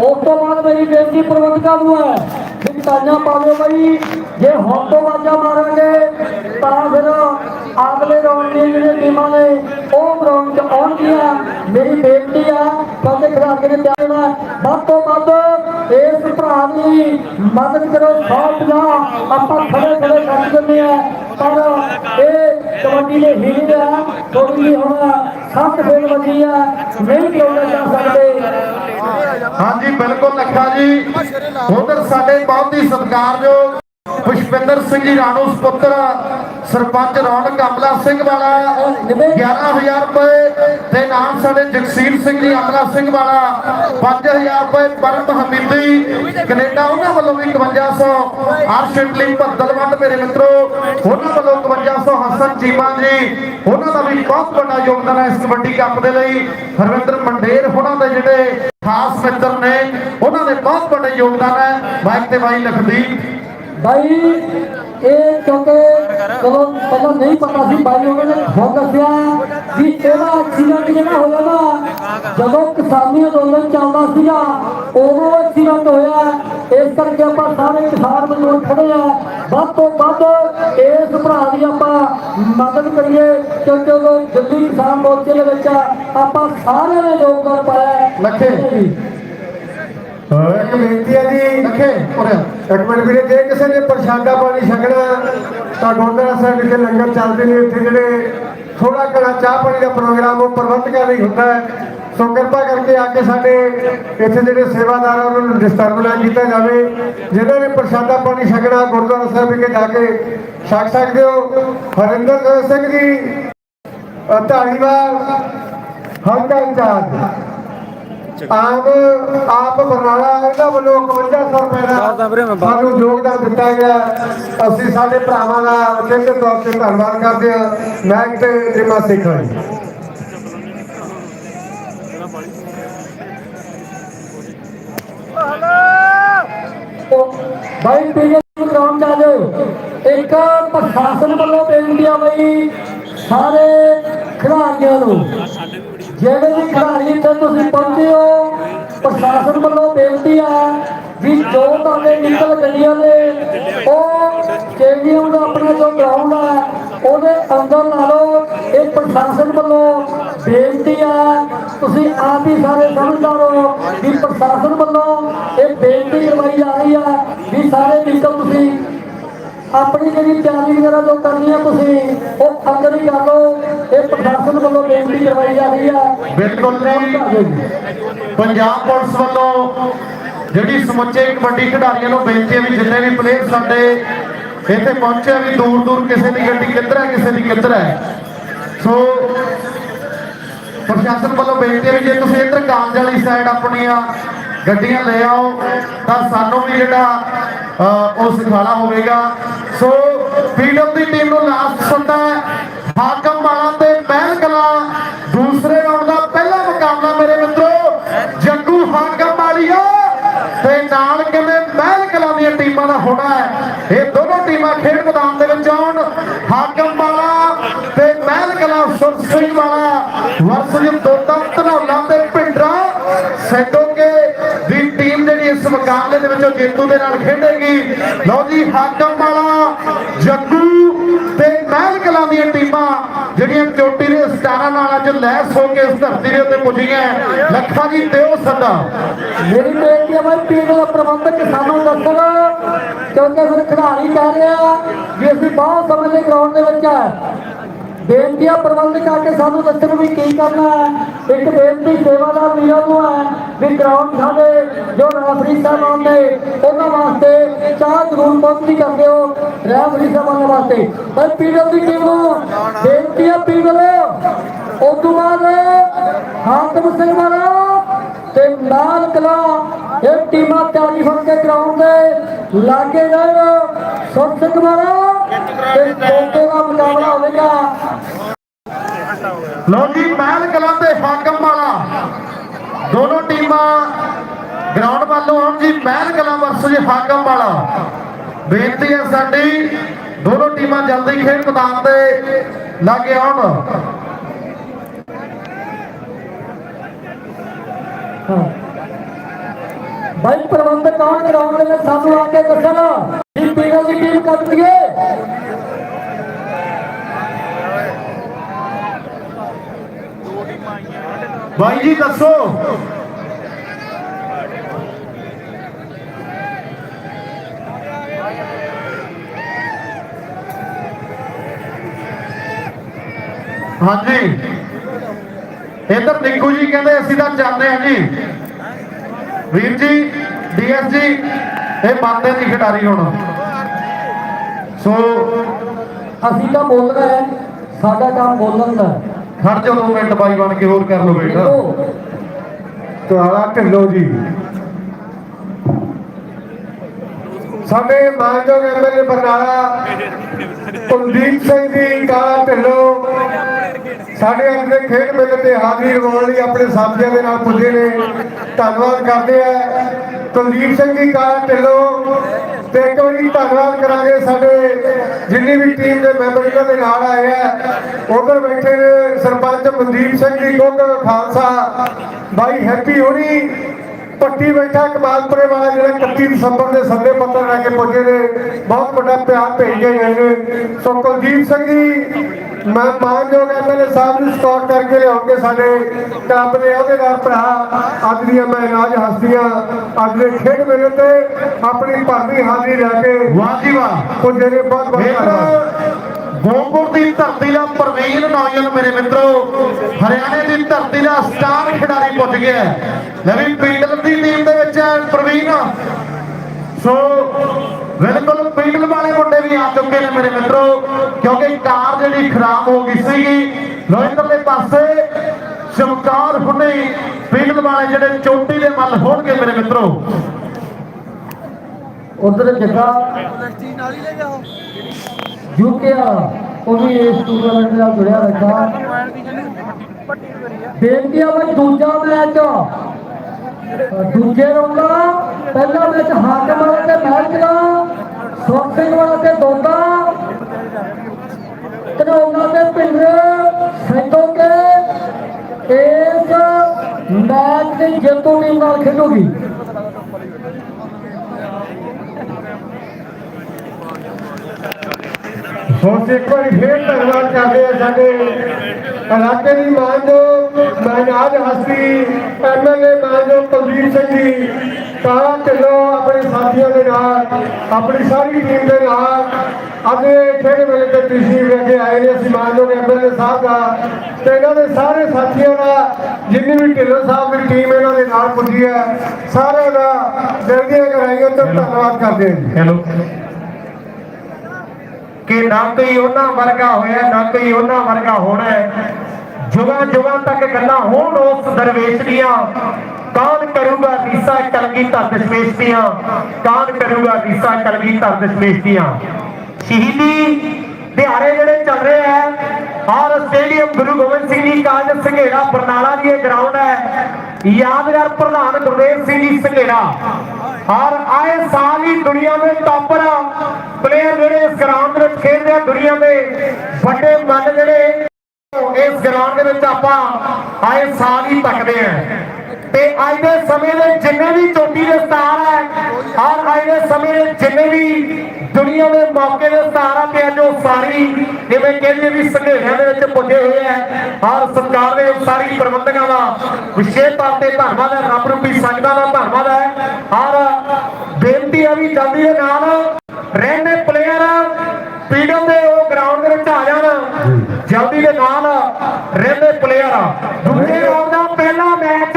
ਉਸ ਤੋਂ ਬਾਅਦ ਮੇਰੀ ਬੇਨਤੀ ਪ੍ਰਬੰਧਕਾਂ ਨੂੰ ਹੈ ਵੀ ਤਾਈਆਂ ਪਾਵੋ ਬਈ, ਜੇ ਹੁਣ ਤੋਂ ਵਾਜਾ ਮਾਰਾਂਗੇ, ਤਾਂ ਫਿਰ ਅਗਲੇ ਰਾਉਂਡ ਦੀਆਂ ਜਿਹੜੀਆਂ ਟੀਮਾਂ ਨੇ, ਉਹ ਗਰਾਊਂਡ 'ਚ ਆਉਣਗੀਆਂ। ਮੇਰੀ ਬੇਨਤੀ ਆ ਕਿਉਂਕਿ ਖਿਡਾਰੀ ਨੇ ਤਿਆਰ ਹੋਣਾ। ਵੱਧ ਤੋਂ ਵੱਧ ਇਸ ਭਰਾ ਦੀ ਮਦਦ ਕਰੋ ਸੌਟ ਆਪਾਂ ਖੜੇ ਖੜੇ ਕਰ ਦਿੰਦੇ ਆ। ਪਰ ਇਹ ਕਬੱਡੀ ਦੇ ਹੀਰ ਆ ਥੋੜੀ ਹੁਣ ਸੱਤ ਫੇਰ ਵੱਜੀ ਆ, ਨਹੀਂ ਕਿਉਂ ਜਾ ਸਕਦੇ। ਹਾਂਜੀ, ਬਿਲਕੁਲ ਲੱਖਾ ਜੀ। ਉਧਰ ਸਾਡੇ ਬਹੁਤ ਹੀ ਸਤਿਕਾਰਯੋਗ ਪੁਸ਼ਪਿੰਦਰ ਸਿੰਘ ਜੀ, ਰਾਣੋ ਸੁਪੁੱਤਰ, ਸਰਪੰਚ ਰੌਣਕ ਕਮਲਾ ਸਿੰਘ ਵਾਲਾ 11000 ਰੁਪਏ ਤੇ ਨਾਮ ਸਾਡੇ ਜਗਸੀਰ ਸਿੰਘ ਜੀ, ਅਮਲਾ ਸਿੰਘ ਵਾਲਾ 5000 ਰੁਪਏ ਪਰਮ ਹਮੀਦੀ, ਕੈਨੇਡਾ, ਉਹਨਾਂ ਵੱਲੋਂ ਵੀ 5100 ਅਰਸ਼ ਇਟਲੀ ਭੱਦਲਵੰਡ ਮੇਰੇ ਮਿੱਤਰੋ, ਉਹਨਾਂ ਵੱਲੋਂ 5100 ਹਸਨ ਚੀਮਾ ਜੀ, ਉਹਨਾਂ ਦਾ ਵੀ ਬਹੁਤ ਵੱਡਾ ਯੋਗਦਾਨ ਹੈ ਇਸ ਕਬੱਡੀ ਕੱਪ ਦੇ ਲਈ। ਹਰਵਿੰਦਰ ਮੰਡੇਰ, ਉਹਨਾਂ ਦੇ ਜਿਹੜੇ ਖਾਸ ਮਿੱਤਰ ਨੇ ਉਹਨਾਂ ਦੇ ਬਹੁਤ ਵੱਡੇ ਯੋਗਦਾਨ ਹੈ। ਮਾਈਕ ਤੇ ਬਾਈ ਲਖਦੀਪ। ਬਾਈ ਇਹ ਕਿਉਂਕਿ ਚਲੋ ਪਹਿਲਾਂ ਨਹੀਂ ਪਤਾ ਸੀ ਭਾਈ ਉਹਨਾਂ ਨੇ ਖੁਦ ਦੱਸਿਆ ਵੀ ਇਹਦਾ ਐਕਸੀਡੈਂਟ ਜਿਹੜਾ ਹੋਇਆ ਨਾ ਜਦੋਂ ਕਿਸਾਨੀ ਅੰਦੋਲਨ ਚੱਲਦਾ ਸੀਗਾ ਉਦੋਂ ਐਕਸੀਡੈਂਟ ਹੋਇਆ ਇਸ ਕਰਕੇ ਆਪਾਂ ਸਾਰੇ ਕਿਸਾਨ ਮਜ਼ਦੂਰ ਖੜੇ ਆ ਵੱਧ ਤੋਂ ਵੱਧ ਇਸ ਭਰਾ ਦੀ ਆਪਾਂ ਮਦਦ ਕਰੀਏ ਕਿਉਂਕਿ ਉਹ ਦਿੱਲੀ ਕਿਸਾਨ ਮੋਰਚੇ ਦੇ ਵਿੱਚ ਆਪਾਂ ਸਾਰਿਆਂ ਨੇ ਯੋਗਦਾਨ ਪਾਇਆ। ਲੱਖੇ। ਇੱਕ ਬੇਨਤੀ ਹੈ ਜੀ। ਲਖੇ ਉਰੇ ਇੱਕ ਮਿੰਟ ਵੀਰੇ ਜੇ ਕਿਸੇ ਨੇ ਪ੍ਰਸ਼ਾਦਾ ਪਾਣੀ ਛਕਣਾ ਤਾਂ ਗੁਰਦੁਆਰਾ ਸਾਹਿਬ ਵਿਖੇ ਲੰਗਰ ਚੱਲਦੇ ਨੇ। ਇੱਥੇ ਜਿਹੜੇ ਥੋੜਾ ਘਣਾ ਚਾਹ ਪਾਣੀ ਦਾ ਪ੍ਰੋਗਰਾਮ ਉਹ ਪ੍ਰਬੰਧਕਾਂ ਲਈ ਹੁੰਦਾ ਹੈ। ਸੋ ਕਿਰਪਾ ਕਰਕੇ ਆ ਕੇ ਸਾਡੇ ਇੱਥੇ ਜਿਹੜੇ ਸੇਵਾਦਾਰ ਆ ਉਹਨਾਂ ਨੂੰ ਡਿਸਟਰਬ ਨਾ ਕੀਤਾ ਜਾਵੇ। ਜਿਨ੍ਹਾਂ ਨੇ ਪ੍ਰਸ਼ਾਦਾ ਪਾਣੀ ਛਕਣਾ ਗੁਰਦੁਆਰਾ ਸਾਹਿਬ ਵਿਖੇ ਜਾ ਕੇ ਛਕ ਸਕਦੇ ਹੋ। ਹਰਿੰਦਰ ਸਿੰਘ ਜੀ ਅ, ਧਾਰੀਵਾਲ ਹਲਕਾ ਇੰਚਾਰਜ। ਆਪ ਆਪ ਬਰਨਾਲਾ ਇਹਨਾਂ ਵੱਲੋਂ 5100 ਰੁਪਏ ਦਾ ਸਾਨੂੰ ਯੋਗਦਾਨ ਦਿੱਤਾ ਗਿਆ। ਅਸੀਂ ਸਾਡੇ ਭਰਾਵਾਂ ਦਾ ਵਿਸ਼ੇਸ਼ ਤੌਰ ਤੇ ਧੰਨਵਾਦ ਕਰਦੇ ਹਾਂ। ਮੈਂ ਤੇ ਜਿਮਾ ਸਿੱਖਾਂ ਜੀ। ਭਾਈ ਪੀਏ ਗਰਾਊਂਡ ਜਾ ਜਾਓ ਇੱਕ ਪ੍ਰਸ਼ਾਸਨ ਵੱਲੋਂ ਬੇਨਤੀ ਆ ਬਈ ਸਾਰੇ ਖਿਡਾਰੀਆਂ ਨੂੰ ਜਿਹੜੇ ਵੀ ਖਿਡਾਰੀ ਇੱਥੇ ਤੁਸੀਂ ਪਹੁੰਚੇ ਹੋ, ਪ੍ਰਸ਼ਾਸਨ ਵੱਲੋਂ ਬੇਨਤੀ ਆ ਵੀ ਜੋ ਤੁਹਾਡੇ ਨਿਕਲ ਗੱਡੀਆਂ ਨੇ ਉਹ ਸਟੇਡੀਅਮ ਦਾ ਆਪਣਾ ਜੋ ਗਰਾਊਂਡ ਆ, ਉਹਦੇ ਅੰਦਰ ਲਾ ਲਓ ਇਹ ਪ੍ਰਸ਼ਾਸਨ ਵੱਲੋਂ ਬੇਨਤੀ ਆ, ਤੁਸੀਂ ਆਪ ਹੀ ਸਾਰੇ ਸਮਝਦਾਰ ਹੋ ਵੀ ਪ੍ਰਸ਼ਾਸਨ ਵੱਲੋਂ ਇਹ ਬੇਨਤੀ ਕਰਵਾਈ ਜਾ ਰਹੀ ਆ ਵੀ ਸਾਰੇ ਨਿਕਲ ਤੁਸੀਂ ਆਪਣੀ ਜਿਹੜੀ ਤਿਆਰੀ ਵਗੈਰਾ ਜੋ ਕਰਨੀ ਆ ਤੁਸੀਂ ਉਹ ਹੀ ਕਰ ਲਓ। ਇਹ ਪ੍ਰਸ਼ਾਸਨ ਵੱਲੋਂ ਬੇਨਤੀ ਕਰਵਾਈ ਜਾ ਰਹੀ ਆ। ਬਿਲਕੁਲ ਜੀ। ਪੰਜਾਬ ਪੁਲਿਸ ਵੱਲੋਂ ਜਿਹੜੀ ਸਮੁੱਚੇ ਕਬੱਡੀ ਖਿਡਾਰੀਆਂ ਨੂੰ ਬੇਨਤੀ ਹੈ ਵੀ ਜਿੰਨੇ ਵੀ ਪਲੇਅਰ ਸਾਡੇ ਇੱਥੇ ਪਹੁੰਚੇ ਆ ਵੀ ਦੂਰ ਦੂਰ ਕਿਸੇ ਦੀ ਗੱਡੀ ਕਿੱਧਰ ਹੈ ਕਿਸੇ ਦੀ ਕਿੱਧਰ ਹੈ। ਸੋ ਪ੍ਰਸ਼ਾਸਨ ਵੱਲੋਂ ਬੇਨਤੀ ਹੈ ਵੀ ਜੇ ਤੁਸੀਂ ਇੱਧਰ ਕਾਲਜ ਵਾਲੀ ਸਾਈਡ ਆਪਣੀਆਂ ਗੱਡੀਆਂ ਲੈ ਆਓ ਤਾਂ ਸਾਨੂੰ ਵੀ ਜਿਹੜਾ ਉਹ ਸਿਖਾਣਾ ਹੋਵੇਗਾ। ਸੋ ਫਰੀडम ਦੀ ਟੀਮ ਨੂੰ ਲਾਸਟ ਸੁਣਦਾ ਹਾਕਮ ਵਾਲਾ ਤੇ ਮਹਿਲ ਕਲਾ ਦੂਸਰੇ ਰਾਉਂਡ ਦਾ ਪਹਿਲਾ ਮੁਕਾਬਲਾ ਮੇਰੇ ਮਿੱਤਰੋ, ਜੱਗੂ ਹਾਕਮ ਵਾਲੀਆ। ਤੇ ਨਾਲ ਕਿਵੇਂ ਮਹਿਲ ਕਲਾ ਦੀਆਂ ਟੀਮਾਂ ਦਾ ਹੋਣਾ ਹੈ, ਇਹ ਦੋਨੋਂ ਟੀਮਾਂ ਖੇਡ ਮੈਦਾਨ ਦੇ ਵਿੱਚ ਆਉਣ। ਹਾਕਮ ਵਾਲਾ ਤੇ ਮਹਿਲ ਕਲਾ ਸੁਰ ਸਿੰਘ ਵਾਲਾ। ਵਰਸਜ ਦੋਤਾ ਧਨੌਲਾ ਤੇ ਭਿੰਡਰਾ ਸੈਦੋਕੇ ਮੁਕਾਬਲੇ ਜੇਤੂ ਦੇ ਨਾਲ ਖੇਡੇਗੀ। ਲਓ ਜੀ, ਹਾਕਮ ਵਾਲਾ ਜੱਗੂ ਤੇ ਮਹਿਲ ਕਲਾਂ ਦੀਆਂ ਟੀਮਾਂ, ਜਿਹੜੀਆਂ ਚੋਟੀ ਦੇ ਸਟਾਰਾਂ ਨਾਲ ਅੱਜ ਲੈਸ ਹੋ ਕੇ ਇਸ ਧਰਤੀ ਦੇ ਉੱਤੇ ਪੁੱਜੀਆਂ। ਲੱਖਾਂ ਜੀ ਦਿਓ ਸਦਾ। ਮੇਰੀ ਬੇਨਤੀ ਹੈ ਭਾਈ ਪੀਣ ਦਾ ਪ੍ਰਬੰਧਕ ਸਾਨੂੰ ਦੱਸਣ, ਕਿਉਂਕਿ ਫਿਰ ਖਿਡਾਰੀ ਕਹਿ ਰਿਹਾ ਵੀ ਅਸੀਂ ਬਹੁਤ ਸਮੇਂ ਦੇ ਗਰਾਊਂਡ ਦੇ ਵਿੱਚ ਹੈ। ਬੇਨਤੀ ਆ ਪ੍ਰਬੰਧਕ ਸਾਨੂੰ ਦੱਸਣ ਵੀ ਕੀ ਕਰਨਾ ਹੈ। ਇੱਕ ਬੇਨਤੀ ਸੇਵਾਦਾਰ ਵੀਰਾਂ ਨੂੰ ਹੈ ਵੀ ਗਰਾਊਂਡ ਸਾਡੇ ਜੋ ਰੈਫਰੀ ਸਾਹਿਬ ਆਉਂਦੇ, ਉਹਨਾਂ ਵਾਸਤੇ ਚਾਹ ਜ਼ਰੂਰ ਪਹੁੰਚੀ ਕਰਦੇ ਹੋ ਰੈਫਰੀ ਸਾਹਿਬਾਨ ਵਾਸਤੇ। ਭਾਈ ਪੀੜਲ ਦੀ ਟੀਮ ਨੂੰ ਬੇਨਤੀ ਆ ਪੀੜਲ ਉਸ ਤੋਂ ਬਾਅਦ ਹਾਕਮ ਸਿੰਘ ਵਾਲਾ ਤੇ ਨਾਲ ਕਲਾ, ਇਹ ਟੀਮਾਂ ਤਿਆਰੀ ਫੜ ਕੇ ਗਰਾਊਂਡ ਦੇ ਲਾਗੇ ਗਏ ਸੁਰ ਸਿੰਘ ਵਾਲਾ ਤੇ ਕੋਕੇ ਦਾ ਮੁਕਾਬਲਾ ਹੋਵੇਗਾ ਲਓ ਜੀ, ਮਹਿਲ ਕਲਾਂ ਤੇ ਹਾਕਮ ਵਾਲਾ। ਦੋਨੋਂ ਟੀਮਾਂ ਗਰਾਊਂਡ ਵੱਲੋਂ ਆਉਣ ਜੀ, ਮਹਿਲ ਕਲਾਂ ਵਰਸਸ ਹਾਕਮ ਵਾਲਾ। ਬੇਨਤੀ ਹੈ ਸਾਡੀ, ਦੋਨੋਂ ਟੀਮਾਂ ਜਲਦੀ ਖੇਡ ਮੈਦਾਨ ਤੇ ਲਾਗੇ ਆਉਣ। ਹਾਂ ਬਾਈ ਪ੍ਰਬੰਧਕ ਕੌਣ ਕਰਾਉਣ ਦੇ ਸਾਨੂੰ ਆ ਕੇ ਦੱਸਣ। ਜੀ, ਪੀਰੋ ਦੀ ਟੀਮ ਕੱਢ ਲਈਏ ਬਾਈ ਜੀ, ਦੱਸੋ। ਹਾਂਜੀ। ਇਧਰ ਨਿੱਕੂ ਜੀ, ਕਹਿੰਦੇ ਅਸੀਂ ਤਾਂ ਚਾਹੁੰਦੇ ਹਾਂ ਜੀ। ਵੀਰ ਜੀ ਡੀਐਸ ਜੀ ਇਹ ਬੰਦੇ ਦੀ ਖਿਡਾਰੀ ਹੁਣ। ਸੋ ਅਸੀਂ ਤਾਂ ਬੋਲਣਾ ਹੈ ਸਾਡਾ ਕੰਮ ਬੋਲਣ ਦਾ। ਖੜ ਜਾਓ ਦੋ ਮਿੰਟ ਬਾਈ ਬਣ ਕੇ ਹੋਰ ਕਰ ਲਓ ਬੇਟਾ। ਤੁਹਾਡਾ ਢਿੱਲੋਂ ਜੀ। ਸਾਡੇ ਮਾਨਯੋਗ ਐਮਐਲਏ ਬਰਨਾਲਾ ਕੁਲਦੀਪ ਸਿੰਘ ਜੀ ਕਾਲਾ ਢਿੱਲੋਂ। ਸਾਡੇ ਅੱਜ ਦੇ ਖੇਡ ਮੇਲੇ ਤੇ ਹਾਜ਼ਰੀ ਲਗਾਉਣ ਲਈ ਆਪਣੇ ਸਾਥੀਆਂ ਦੇ ਨਾਲ ਪੁੱਜੇ ਨੇ। ਧੰਨਵਾਦ ਕਰਦੇ ਆ। ਕੁਲਦੀਪ ਸਿੰਘ ਜੀ ਕਾਲਾ ਢਿੱਲੋਂ ਤੇ ਇੱਕ ਵਾਰੀ ਧੰਨਵਾਦ ਕਰਾਂਗੇ ਸਾਡੇ ਜਿੰਨੀ ਵੀ ਟੀਮ ਦੇ ਮੈਂਬਰ ਇਹਨਾਂ ਦੇ ਨਾਲ ਆਏ ਆ। ਉਧਰ ਬੈਠੇ ਨੇ ਸਰਪੰਚ ਮਨਦੀਪ ਸਿੰਘ ਜੀ ਕੋਕਰ ਖਾਲਸਾ। ਬਾਈ ਹੈਪੀ ਹੋਣੀ, ਪੱਟੀ ਬੈਠਾ ਕਮਾਲਪੁਰੇ ਵਾਲਾ ਜਿਹੜਾ 31 ਦਸੰਬਰ ਦੇ ਸੱਦੇ ਪੱਤਰ ਲੈ ਕੇ ਪਹੁੰਚੇ ਨੇ। ਬਹੁਤ ਵੱਡਾ ਪਿਆਰ ਭੇਜ ਕੇ ਗਏ ਨੇ। ਸੋ ਕੁਲਦੀਪ ਸਿੰਘ ਜੀ ਮੈਂ ਮਾਨਯੋਗ ਐਮਐਲਏ ਸਾਹਿਬ ਨੂੰ ਸਟਾਕ ਕਰਕੇ ਲਿਆਉਂਗੇ ਸਾਡੇ ਕਲੱਬ ਦੇ ਅਹੁਦੇਦਾਰ ਭਰਾ ਅੱਜ ਦੀਆਂ ਮੈਂ ਨਾਜ ਹਸਤੀਆਂ ਅੱਜ ਦੇ ਖੇਡ ਮੇਲੇ ਤੇ ਆਪਣੀ ਭਰਵੀਂ ਹਾਜ਼ਰੀ ਲੈ ਕੇ ਵਾਹ ਜੀ ਵਾਹ। ਪੁੱਜੇ ਨੇ ਬਹੁਤ ਬਹੁਤ ਧੰਨਵਾਦ। ਗੋਪੁਰ ਦੀ ਧਰਤੀ ਦਾ ਪ੍ਰਵੀਨ ਨੌਜਵਾਨ ਮੇਰੇ ਮਿੱਤਰੋ ਹਰਿਆਣੇ ਦੀ ਧਰਤੀ ਦਾ ਸਟਾਰ ਖਿਡਾਰੀ ਪੁੱਜ ਗਿਆ। ਨਵੀਂ ਪੀਟਲ ਦੀ ਟੀਮ ਦੇ ਵਿੱਚ ਪ੍ਰਵੀਨ। ਸੋ ਬਿਲਕੁਲ ਪੀਟਲ ਵਾਲੇ ਮੁੰਡੇ ਵੀ ਆ ਚੁੱਕੇ ਨੇ ਮੇਰੇ ਮਿੱਤਰੋ, ਕਿਉਂਕਿ ਕਾਰ ਜਿਹੜੀ ਖਰਾਬ ਹੋ ਗਈ ਸੀਗੀ ਲੋਹਿੰਦਰ ਪਾਸੇ, ਚਮਕਾਰ ਹੁਣੇ ਪੀਟਲ ਵਾਲੇ ਜਿਹੜੇ ਚੋਟੀ ਦੇ ਮੱਲ ਹੋਣਗੇ ਮੇਰੇ ਮਿੱਤਰੋ। ਉਧਰ ਜੱਗਾ ਯੂਕੇ ਵਾਲਾ ਉਹ ਵੀ ਇਸ ਟੂਰਨਾਮੈਂਟ ਨਾਲ ਜੁੜਿਆ ਰੱਖਾ ਬੇਨਤੀ ਆ ਬਈ ਦੂਜਾ ਮੈਚ ਦੂਜੇ ਰਾਉਂਡ ਪਹਿਲਾ ਮੈਚ ਹਾਕਮ ਵਾਲਾ ਤੇ ਮਹਿਲ ਦਾ ਸੁਖ ਸਿੰਘ ਵਾਲਾ ਤੇ ਦੋਦਾ ਕਨੌਲਾ ਤੇ ਪਿੰਡ ਸੈਦੋ ਕੇ ਇਸ ਮੈਚ ਦੀ ਜੇਤੂ ਟੀਮ ਨਾਲ ਖੇਡੂਗੀ। ਹੁਣ ਤੇ ਇੱਕ ਵਾਰੀ ਫੇਰ ਧੰਨਵਾਦ ਕਰਦੇ ਆ ਸਾਡੇ ਇਲਾਕੇ ਦੀ ਮਾਨਯੋਗ ਮਹਾਰਾਜ ਹਸਤੀ ਐਮਐਲਏ ਮਾਨਯੋਗ ਕੁਲਦੀਪ ਸਿੰਘ ਜੀ ਕਾਲਾ ਢਿੱਲੋਂ ਆਪਣੇ ਸਾਥੀਆਂ ਦੇ ਨਾਲ, ਆਪਣੀ ਸਾਰੀ ਟੀਮ ਦੇ ਨਾਲ। ਅੱਜ ਖੇਡ ਮੇਲੇ ਤੇ ਤਸ਼ਰੀਫ ਲੈ ਕੇ ਆਏ ਨੇ, ਅਸੀਂ ਮਾਨਯੋਗ ਐਮਐਲਏ ਸਾਹਿਬ ਦਾ, ਤੇ ਇਹਨਾਂ ਦੇ ਸਾਰੇ ਸਾਥੀਆਂ ਦਾ, ਜਿੰਨੀ ਵੀ ਢਿੱਲੋਂ ਸਾਹਿਬ ਦੀ ਟੀਮ ਇਹਨਾਂ ਦੇ ਨਾਲ ਪੁੱਜੀ ਹੈ, ਸਾਰਿਆਂ ਦਾ ਦਿਲ ਦੀਆਂ ਗਹਿਰਾਈਆਂ ਤੋਂ ਧੰਨਵਾਦ ਕਰਦੇ ਹਾਂ ਹੈਲੋ ਕਿ ਨਾ ਕੋਈ ਉਹਨਾਂ ਵਰਗਾ ਹੋਇਆ ਨਾ ਕੋਈ ਉਹਨਾਂ ਵਰਗਾ ਹੋਣਾ ਹੈ। ਜੁਗਾਂ ਜੁਗਾਂ ਤੱਕ ਗੱਲਾਂ ਹੋਣ ਉਸ ਦਰਵੇਸ਼ ਦੀਆਂ। ਕੌਣ ਕਰੂਗਾ ਰੀਸਾ ਕਲਗੀ ਧਰ ਦਸ਼ਮੇਸ਼ ਦੀਆਂ? ਕੌਣ ਕਰੂਗਾ ਰੀਸਾ ਕਲਗੀ ਧਰ ਦਸ਼ਮੇਸ਼ ਦੀਆਂ? ਸ਼ਹੀਦੀ ਦਿਹਾੜੇ ਜਿਹੜੇ ਚੱਲ ਰਹੇ ਹੈ ਔਰ ਸਟੇਡੀਅਮ ਗੁਰੂ ਗੋਬਿੰਦ ਸਿੰਘ ਜੀ ਕਾਲਜ ਸੰਘੇੜਾ ਬਰਨਾਲਾ ਦੀ ਇਹ ਗਰਾਊਂਡ ਹੈ। ਯਾਦਗਾਰ ਪ੍ਰਧਾਨ ਗੁਰਦੇਵ ਸਿੰਘ ਜੀ ਸੰਘੇੜਾ। ਔਰ ਆਏ ਸਾਲ ਹੀ ਦੁਨੀਆ ਦੇ ਟੌਪਰ ਪਲੇਅਰ ਜਿਹੜੇ ਇਸ ਗਰਾਊਂਡ ਦੇ ਵਿੱਚ ਖੇਡਦੇ ਆ, ਦੁਨੀਆ ਦੇ ਵੱਡੇ ਮੱਲ ਜਿਹੜੇ ਇਸ ਗਰਾਊਂਡ ਦੇ ਵਿੱਚ ਆਪਾਂ ਆਏ ਸਾਲ ਹੀ ਤੇ ਅੱਜ ਦੇ ਸਮੇਂ ਦੇ ਜਿੰਨੇ ਵੀ ਚੋਟੀ ਦੇ ਸਟਾਰ ਹੈ ਔਰ ਅੱਜ ਦੇ ਸਮੇਂ ਦੇ ਜਿੰਨੇ ਵੀ ਦੁਨੀਆ ਦੇ ਮੌਕੇ ਦੇ ਸਟਾਰ ਆ ਤੇ ਉਹ ਸਾਰੀ ਜਿਵੇਂ ਕਹਿੰਦੇ ਵੀ ਸੰਘੇੜਿਆਂ ਦੇ ਵਿੱਚ ਪੁੱਜੇ ਹੋਏ ਆ ਔਰ ਸਰਕਾਰ ਦੇ ਸਾਰੀ ਪ੍ਰਬੰਧਕਾਂ ਦਾ ਵਿਸ਼ੇਸ਼ ਤੌਰ ਤੇ ਧੰਨਵਾਦ ਹੈ ਰੱਬ ਰੂਪੀ ਸੰਗਤਾਂ ਦਾ ਧੰਨਵਾਦ ਹੈ। ਔਰ ਬੇਨਤੀ ਹੈ ਵੀ ਜਲਦੀ ਦੇ ਨਾਲ ਰਹਿੰਦੇ ਪਲੇਅਰ ਪੀਡਮ ਦੇ ਉਹ ਗਰਾਊਂਡ ਦੇ ਵਿੱਚ ਆ ਜਾਣ। ਜਲਦੀ ਦੇ ਨਾਲ ਰਹਿੰਦੇ ਪਲੇਅਰ ਦੂਜੇ ਰਾਉਂਡ ਦਾ ਪਹਿਲਾ ਮੈਚ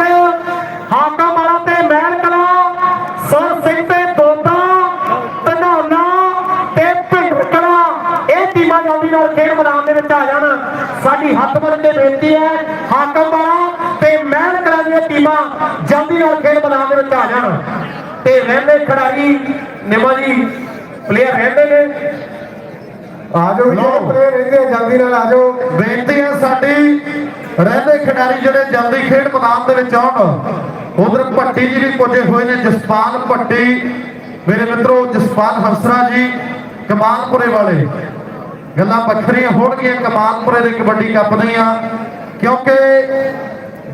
ਮੈਦਾਨ ਦੇ ਵਿੱਚ ਆ ਜਾਣ। ਸਾਡੀ ਹੱਥ ਬੰਨ ਕੇ ਬੇਨਤੀ ਹੈ ਹਾਕਮ ਵਾਲਾ ਤੇ ਮਹਿਲ ਕਲਾ ਦੀਆਂ ਟੀਮਾਂ ਜਲਦੀ ਨਾਲ ਖੇਡ ਮੈਦਾਨ ਦੇ ਵਿੱਚ ਆ ਜਾਣ। ਤੇ ਰਹਿੰਦੇ ਖਿਡਾਰੀ ਨਿਮਾ ਜੀ ਪਲੇਅਰ ਰਹਿੰਦੇ ਨੇ। ਆਜੋ ਲਓ। ਜਿਹੜੇ ਪਲੇਅਰ ਰਹਿੰਦੇ ਆ, ਜਲਦੀ ਨਾਲ ਆਜੋ ਬੇਨਤੀ ਹੈ ਸਾਡੀ ਰਹਿੰਦੇ ਖਿਡਾਰੀ ਜਿਹੜੇ ਜਲਦੀ ਖੇਡ ਮੈਦਾਨ ਦੇ ਵਿੱਚ ਆਉਣ ਉਧਰ ਭੱਟੀ ਜੀ ਵੀ ਪੁੱਜੇ ਹੋਏ ਨੇ ਜਸਪਾਲ ਭੱਟੀ। ਮੇਰੇ ਮਿੱਤਰੋ ਜਸਪਾਲ ਹੰਸਰਾ ਜੀ ਕਮਾਲਪੁਰੇ ਵਾਲੇ। ਗੱਲਾਂ ਵੱਖਰੀਆਂ ਹੋਣਗੀਆਂ ਕਮਾਲਪੁਰੇ ਦੇ ਕਬੱਡੀ ਕੱਪ ਦੀਆਂ ਕਿਉਂਕਿ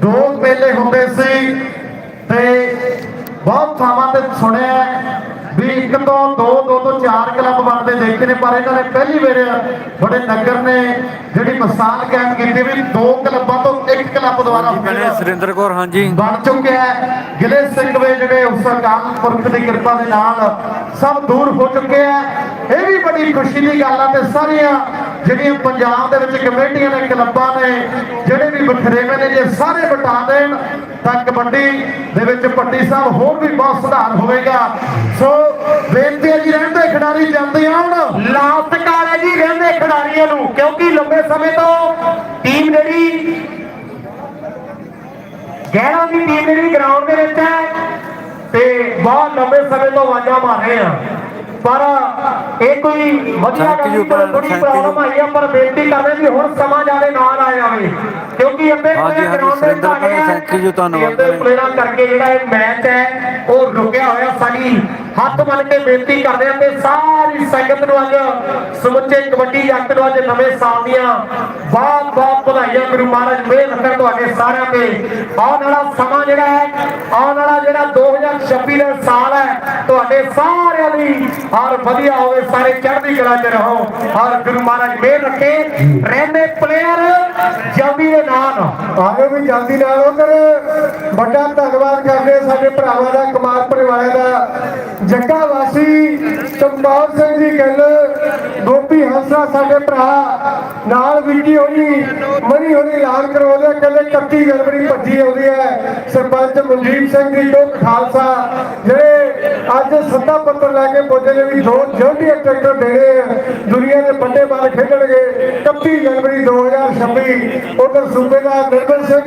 ਦੋ ਮੇਲੇ ਹੁੰਦੇ ਸੀ ਤੇ ਬਹੁਤ ਥਾਵਾਂ ਤੇ ਸੁਣਿਆ ਵੀ ਇੱਕ ਤੋਂ ਦੋ ਦੋ ਤੋਂ ਚਾਰ ਕਲੱਬ ਬਣਦੇ ਦੇਖੇ ਨੇ ਪਰ ਇਹਨਾਂ ਨੇ ਪਹਿਲੀ ਵਾਰ ਬੜੇ ਨਗਰ ਨੇ ਜਿਹੜੀ ਮਿਸਾਲ ਕਾਇਮ ਕੀਤੀ ਵੀ ਦੋ ਕਲੱਬਾਂ ਤੋਂ ਇੱਕ ਕਲੱਬ ਦੁਆਰਾ ਭੈਣੇ ਸੁਰਿੰਦਰ ਕੌਰ ਹਾਂਜੀ। ਬਣ ਚੁੱਕਿਆ ਹੈ। ਗਿਲੇ ਸਿੰਘ ਵੇ ਜਿਹੜੇ ਉਸ ਅਕਾਲ ਪੁਰਖ ਦੀ ਕਿਰਪਾ ਦੇ ਨਾਲ ਸਭ ਦੂਰ ਹੋ ਚੁੱਕੇ ਹੈ। ਇਹ ਵੀ ਬੜੀ ਖੁਸ਼ੀ ਦੀ ਗੱਲ ਆ ਤੇ ਸਾਰੀਆਂ ਜਿਹੜੀਆਂ ਪੰਜਾਬ ਦੇ ਵਿੱਚ ਕਮੇਟੀਆਂ ਨੇ, ਕਲੱਬਾਂ ਨੇ, ਜਿਹੜੇ ਵੀ ਬਖਰੇਵੇਂ ਨੇ, ਜੇ ਸਾਰੇ ਵਟਾ ਦੇਣ, ਤਾਂ ਕਬੱਡੀ ਦੇ ਵਿੱਚ ਪੱਟੀ ਸਾਹਿਬ ਹੋਰ ਵੀ ਬਹੁਤ ਸੁਧਾਰ ਹੋਵੇਗਾ। ਸੋ ਬੇਨਤੀ ਹੈ ਜੀ, ਰਹਿੰਦੇ ਖਿਡਾਰੀ ਜਲਦੀ ਆਉਣ। ਲਾਸਟ ਹੈ ਜੀ, ਰਹਿੰਦੇ ਖਿਡਾਰੀਆਂ ਨੂੰ, ਕਿਉਂਕਿ ਲੰਬੇ ਸਮੇਂ ਤੋਂ ਟੀਮ ਜਿਹੜੀ 11 ਦੀ ਟੀਮ ਜਿਹੜੀ ਗਰਾਊਂਡ ਦੇ ਵਿੱਚ ਹੈ, ਤੇ ਬਹੁਤ ਲੰਬੇ ਸਮੇਂ ਤੋਂ ਆਵਾਜ਼ਾਂ ਮਾਰ ਰਹੇ ਆ ਪਰ ਇਹ ਕੋਈ ਵਧੀਆ ਗੱਲ ਥੋੜੀ thank you. ਪ੍ਰੋਬਲਮ ਆਈ ਆ ਪਰ ਬੇਨਤੀ ਕਰਦੇ ਵੀ ਹੁਣ ਸਮਾਂ ਜਾਦੇ ਨਾਲ ਆ ਜਾਵੇ ਕਿਉਂਕਿ ਹਾਂਜੀ, ਹਾਂਜੀ, ਗਰਾਊਂਡ ਦੇ ਧੰਨਵਾਦ ਤੇ ਅੱਧੇ ਭਾਈ। ਪਲੇਅਰਾਂ ਕਰਕੇ ਜਿਹੜਾ ਇਹ ਮੈਚ ਹੈ ਉਹ ਰੁਕਿਆ ਹੋਇਆ ਸਾਡੀ ਹੱਥ ਮੰਨ ਕੇ ਬੇਨਤੀ ਕਰਦੇ ਹਾਂ ਤੇ ਸਾਰੀ ਸੰਗਤ ਨੂੰ ਅੱਜ ਸਮੁੱਚੇ ਕਬੱਡੀ ਜਗਤ ਨੂੰ ਅੱਜ ਨਵੇਂ ਸਾਲ ਦੀਆਂ ਬਹੁਤ ਬਹੁਤ ਵਧਾਈਆਂ। ਗੁਰੂ ਮਹਾਰਾਜ ਮਿਹਰ ਰੱਖਣ ਤੁਹਾਡੇ ਸਾਰਿਆਂ ਤੇ। ਆਉਣ ਵਾਲਾ ਸਮਾਂ ਜਿਹੜਾ ਹੈ, ਆਉਣ ਵਾਲਾ ਜਿਹੜਾ 2026 ਦਾ ਸਾਲ ਹੈ, ਤੁਹਾਡੇ ਸਾਰਿਆਂ ਲਈ ਹਰ ਵਧੀਆ ਹੋਵੇ, ਸਾਰੇ ਚੜ੍ਹਦੀ ਕਲਾ 'ਚ ਰਹੋ। ਹਰ ਗੁਰੂ ਮਹਾਰਾਜ ਮਿਹਰ ਰੱਖੇ। ਰਹਿੰਦੇ ਪਲੇਅਰ ਜਲਦੀ ਦੇ ਨਾਲ। ਆਜੋ ਵੀ ਜਲਦੀ ਨਾਲ ਉਧਰ। ਵੱਡਾ ਧੰਨਵਾਦ ਕਰਦੇ ਸਾਡੇ ਭਰਾਵਾਂ ਦਾ ਕਮਾਲਪੁਰ ਪਰਿਵਾਰ ਦਾ। ਜੱਗਾ ਵਾਸੀ ਚੰਪਾਲ ਸਿੰਘ ਜੀ ਗੱਲ ਗੋਪੀ ਹੰਸਾ ਸਾਡੇ ਭਰਾ ਨਾਲ ਵਿੱਕੀ ਹੋਣੀ ਮਨੀ ਹੋਣੀ ਐਲਾਨ ਕਰਵਾਉਂਦੇ ਆ, ਕਹਿੰਦੇ 31 ਜਨਵਰੀ ਭੱਜੀ ਆਉਂਦੀ ਹੈ। ਸਰਪੰਚ ਮਨਜੀਤ ਸਿੰਘ ਜੀ ਤੋਂ ਖਾਲਸਾ ਜਿਹੜੇ ਅੱਜ ਸੱਤਾ ਪੱਤਰ ਲੈ ਕੇ ਪਹੁੰਚੇ ਨੇ ਵੀ ਦੋ ਜਲਦੀ ਟਰੈਕਟਰ ਦੇਣੇ ਆ ਦੁਨੀਆ ਦੇ ਵੱਡੇ ਬਾਲ ਖੇਡਣਗੇ 31 ਜਨਵਰੀ 2026 ਉਧਰ ਸੂਬੇ ਦਾ ਨਿਰਮਲ ਸਿੰਘ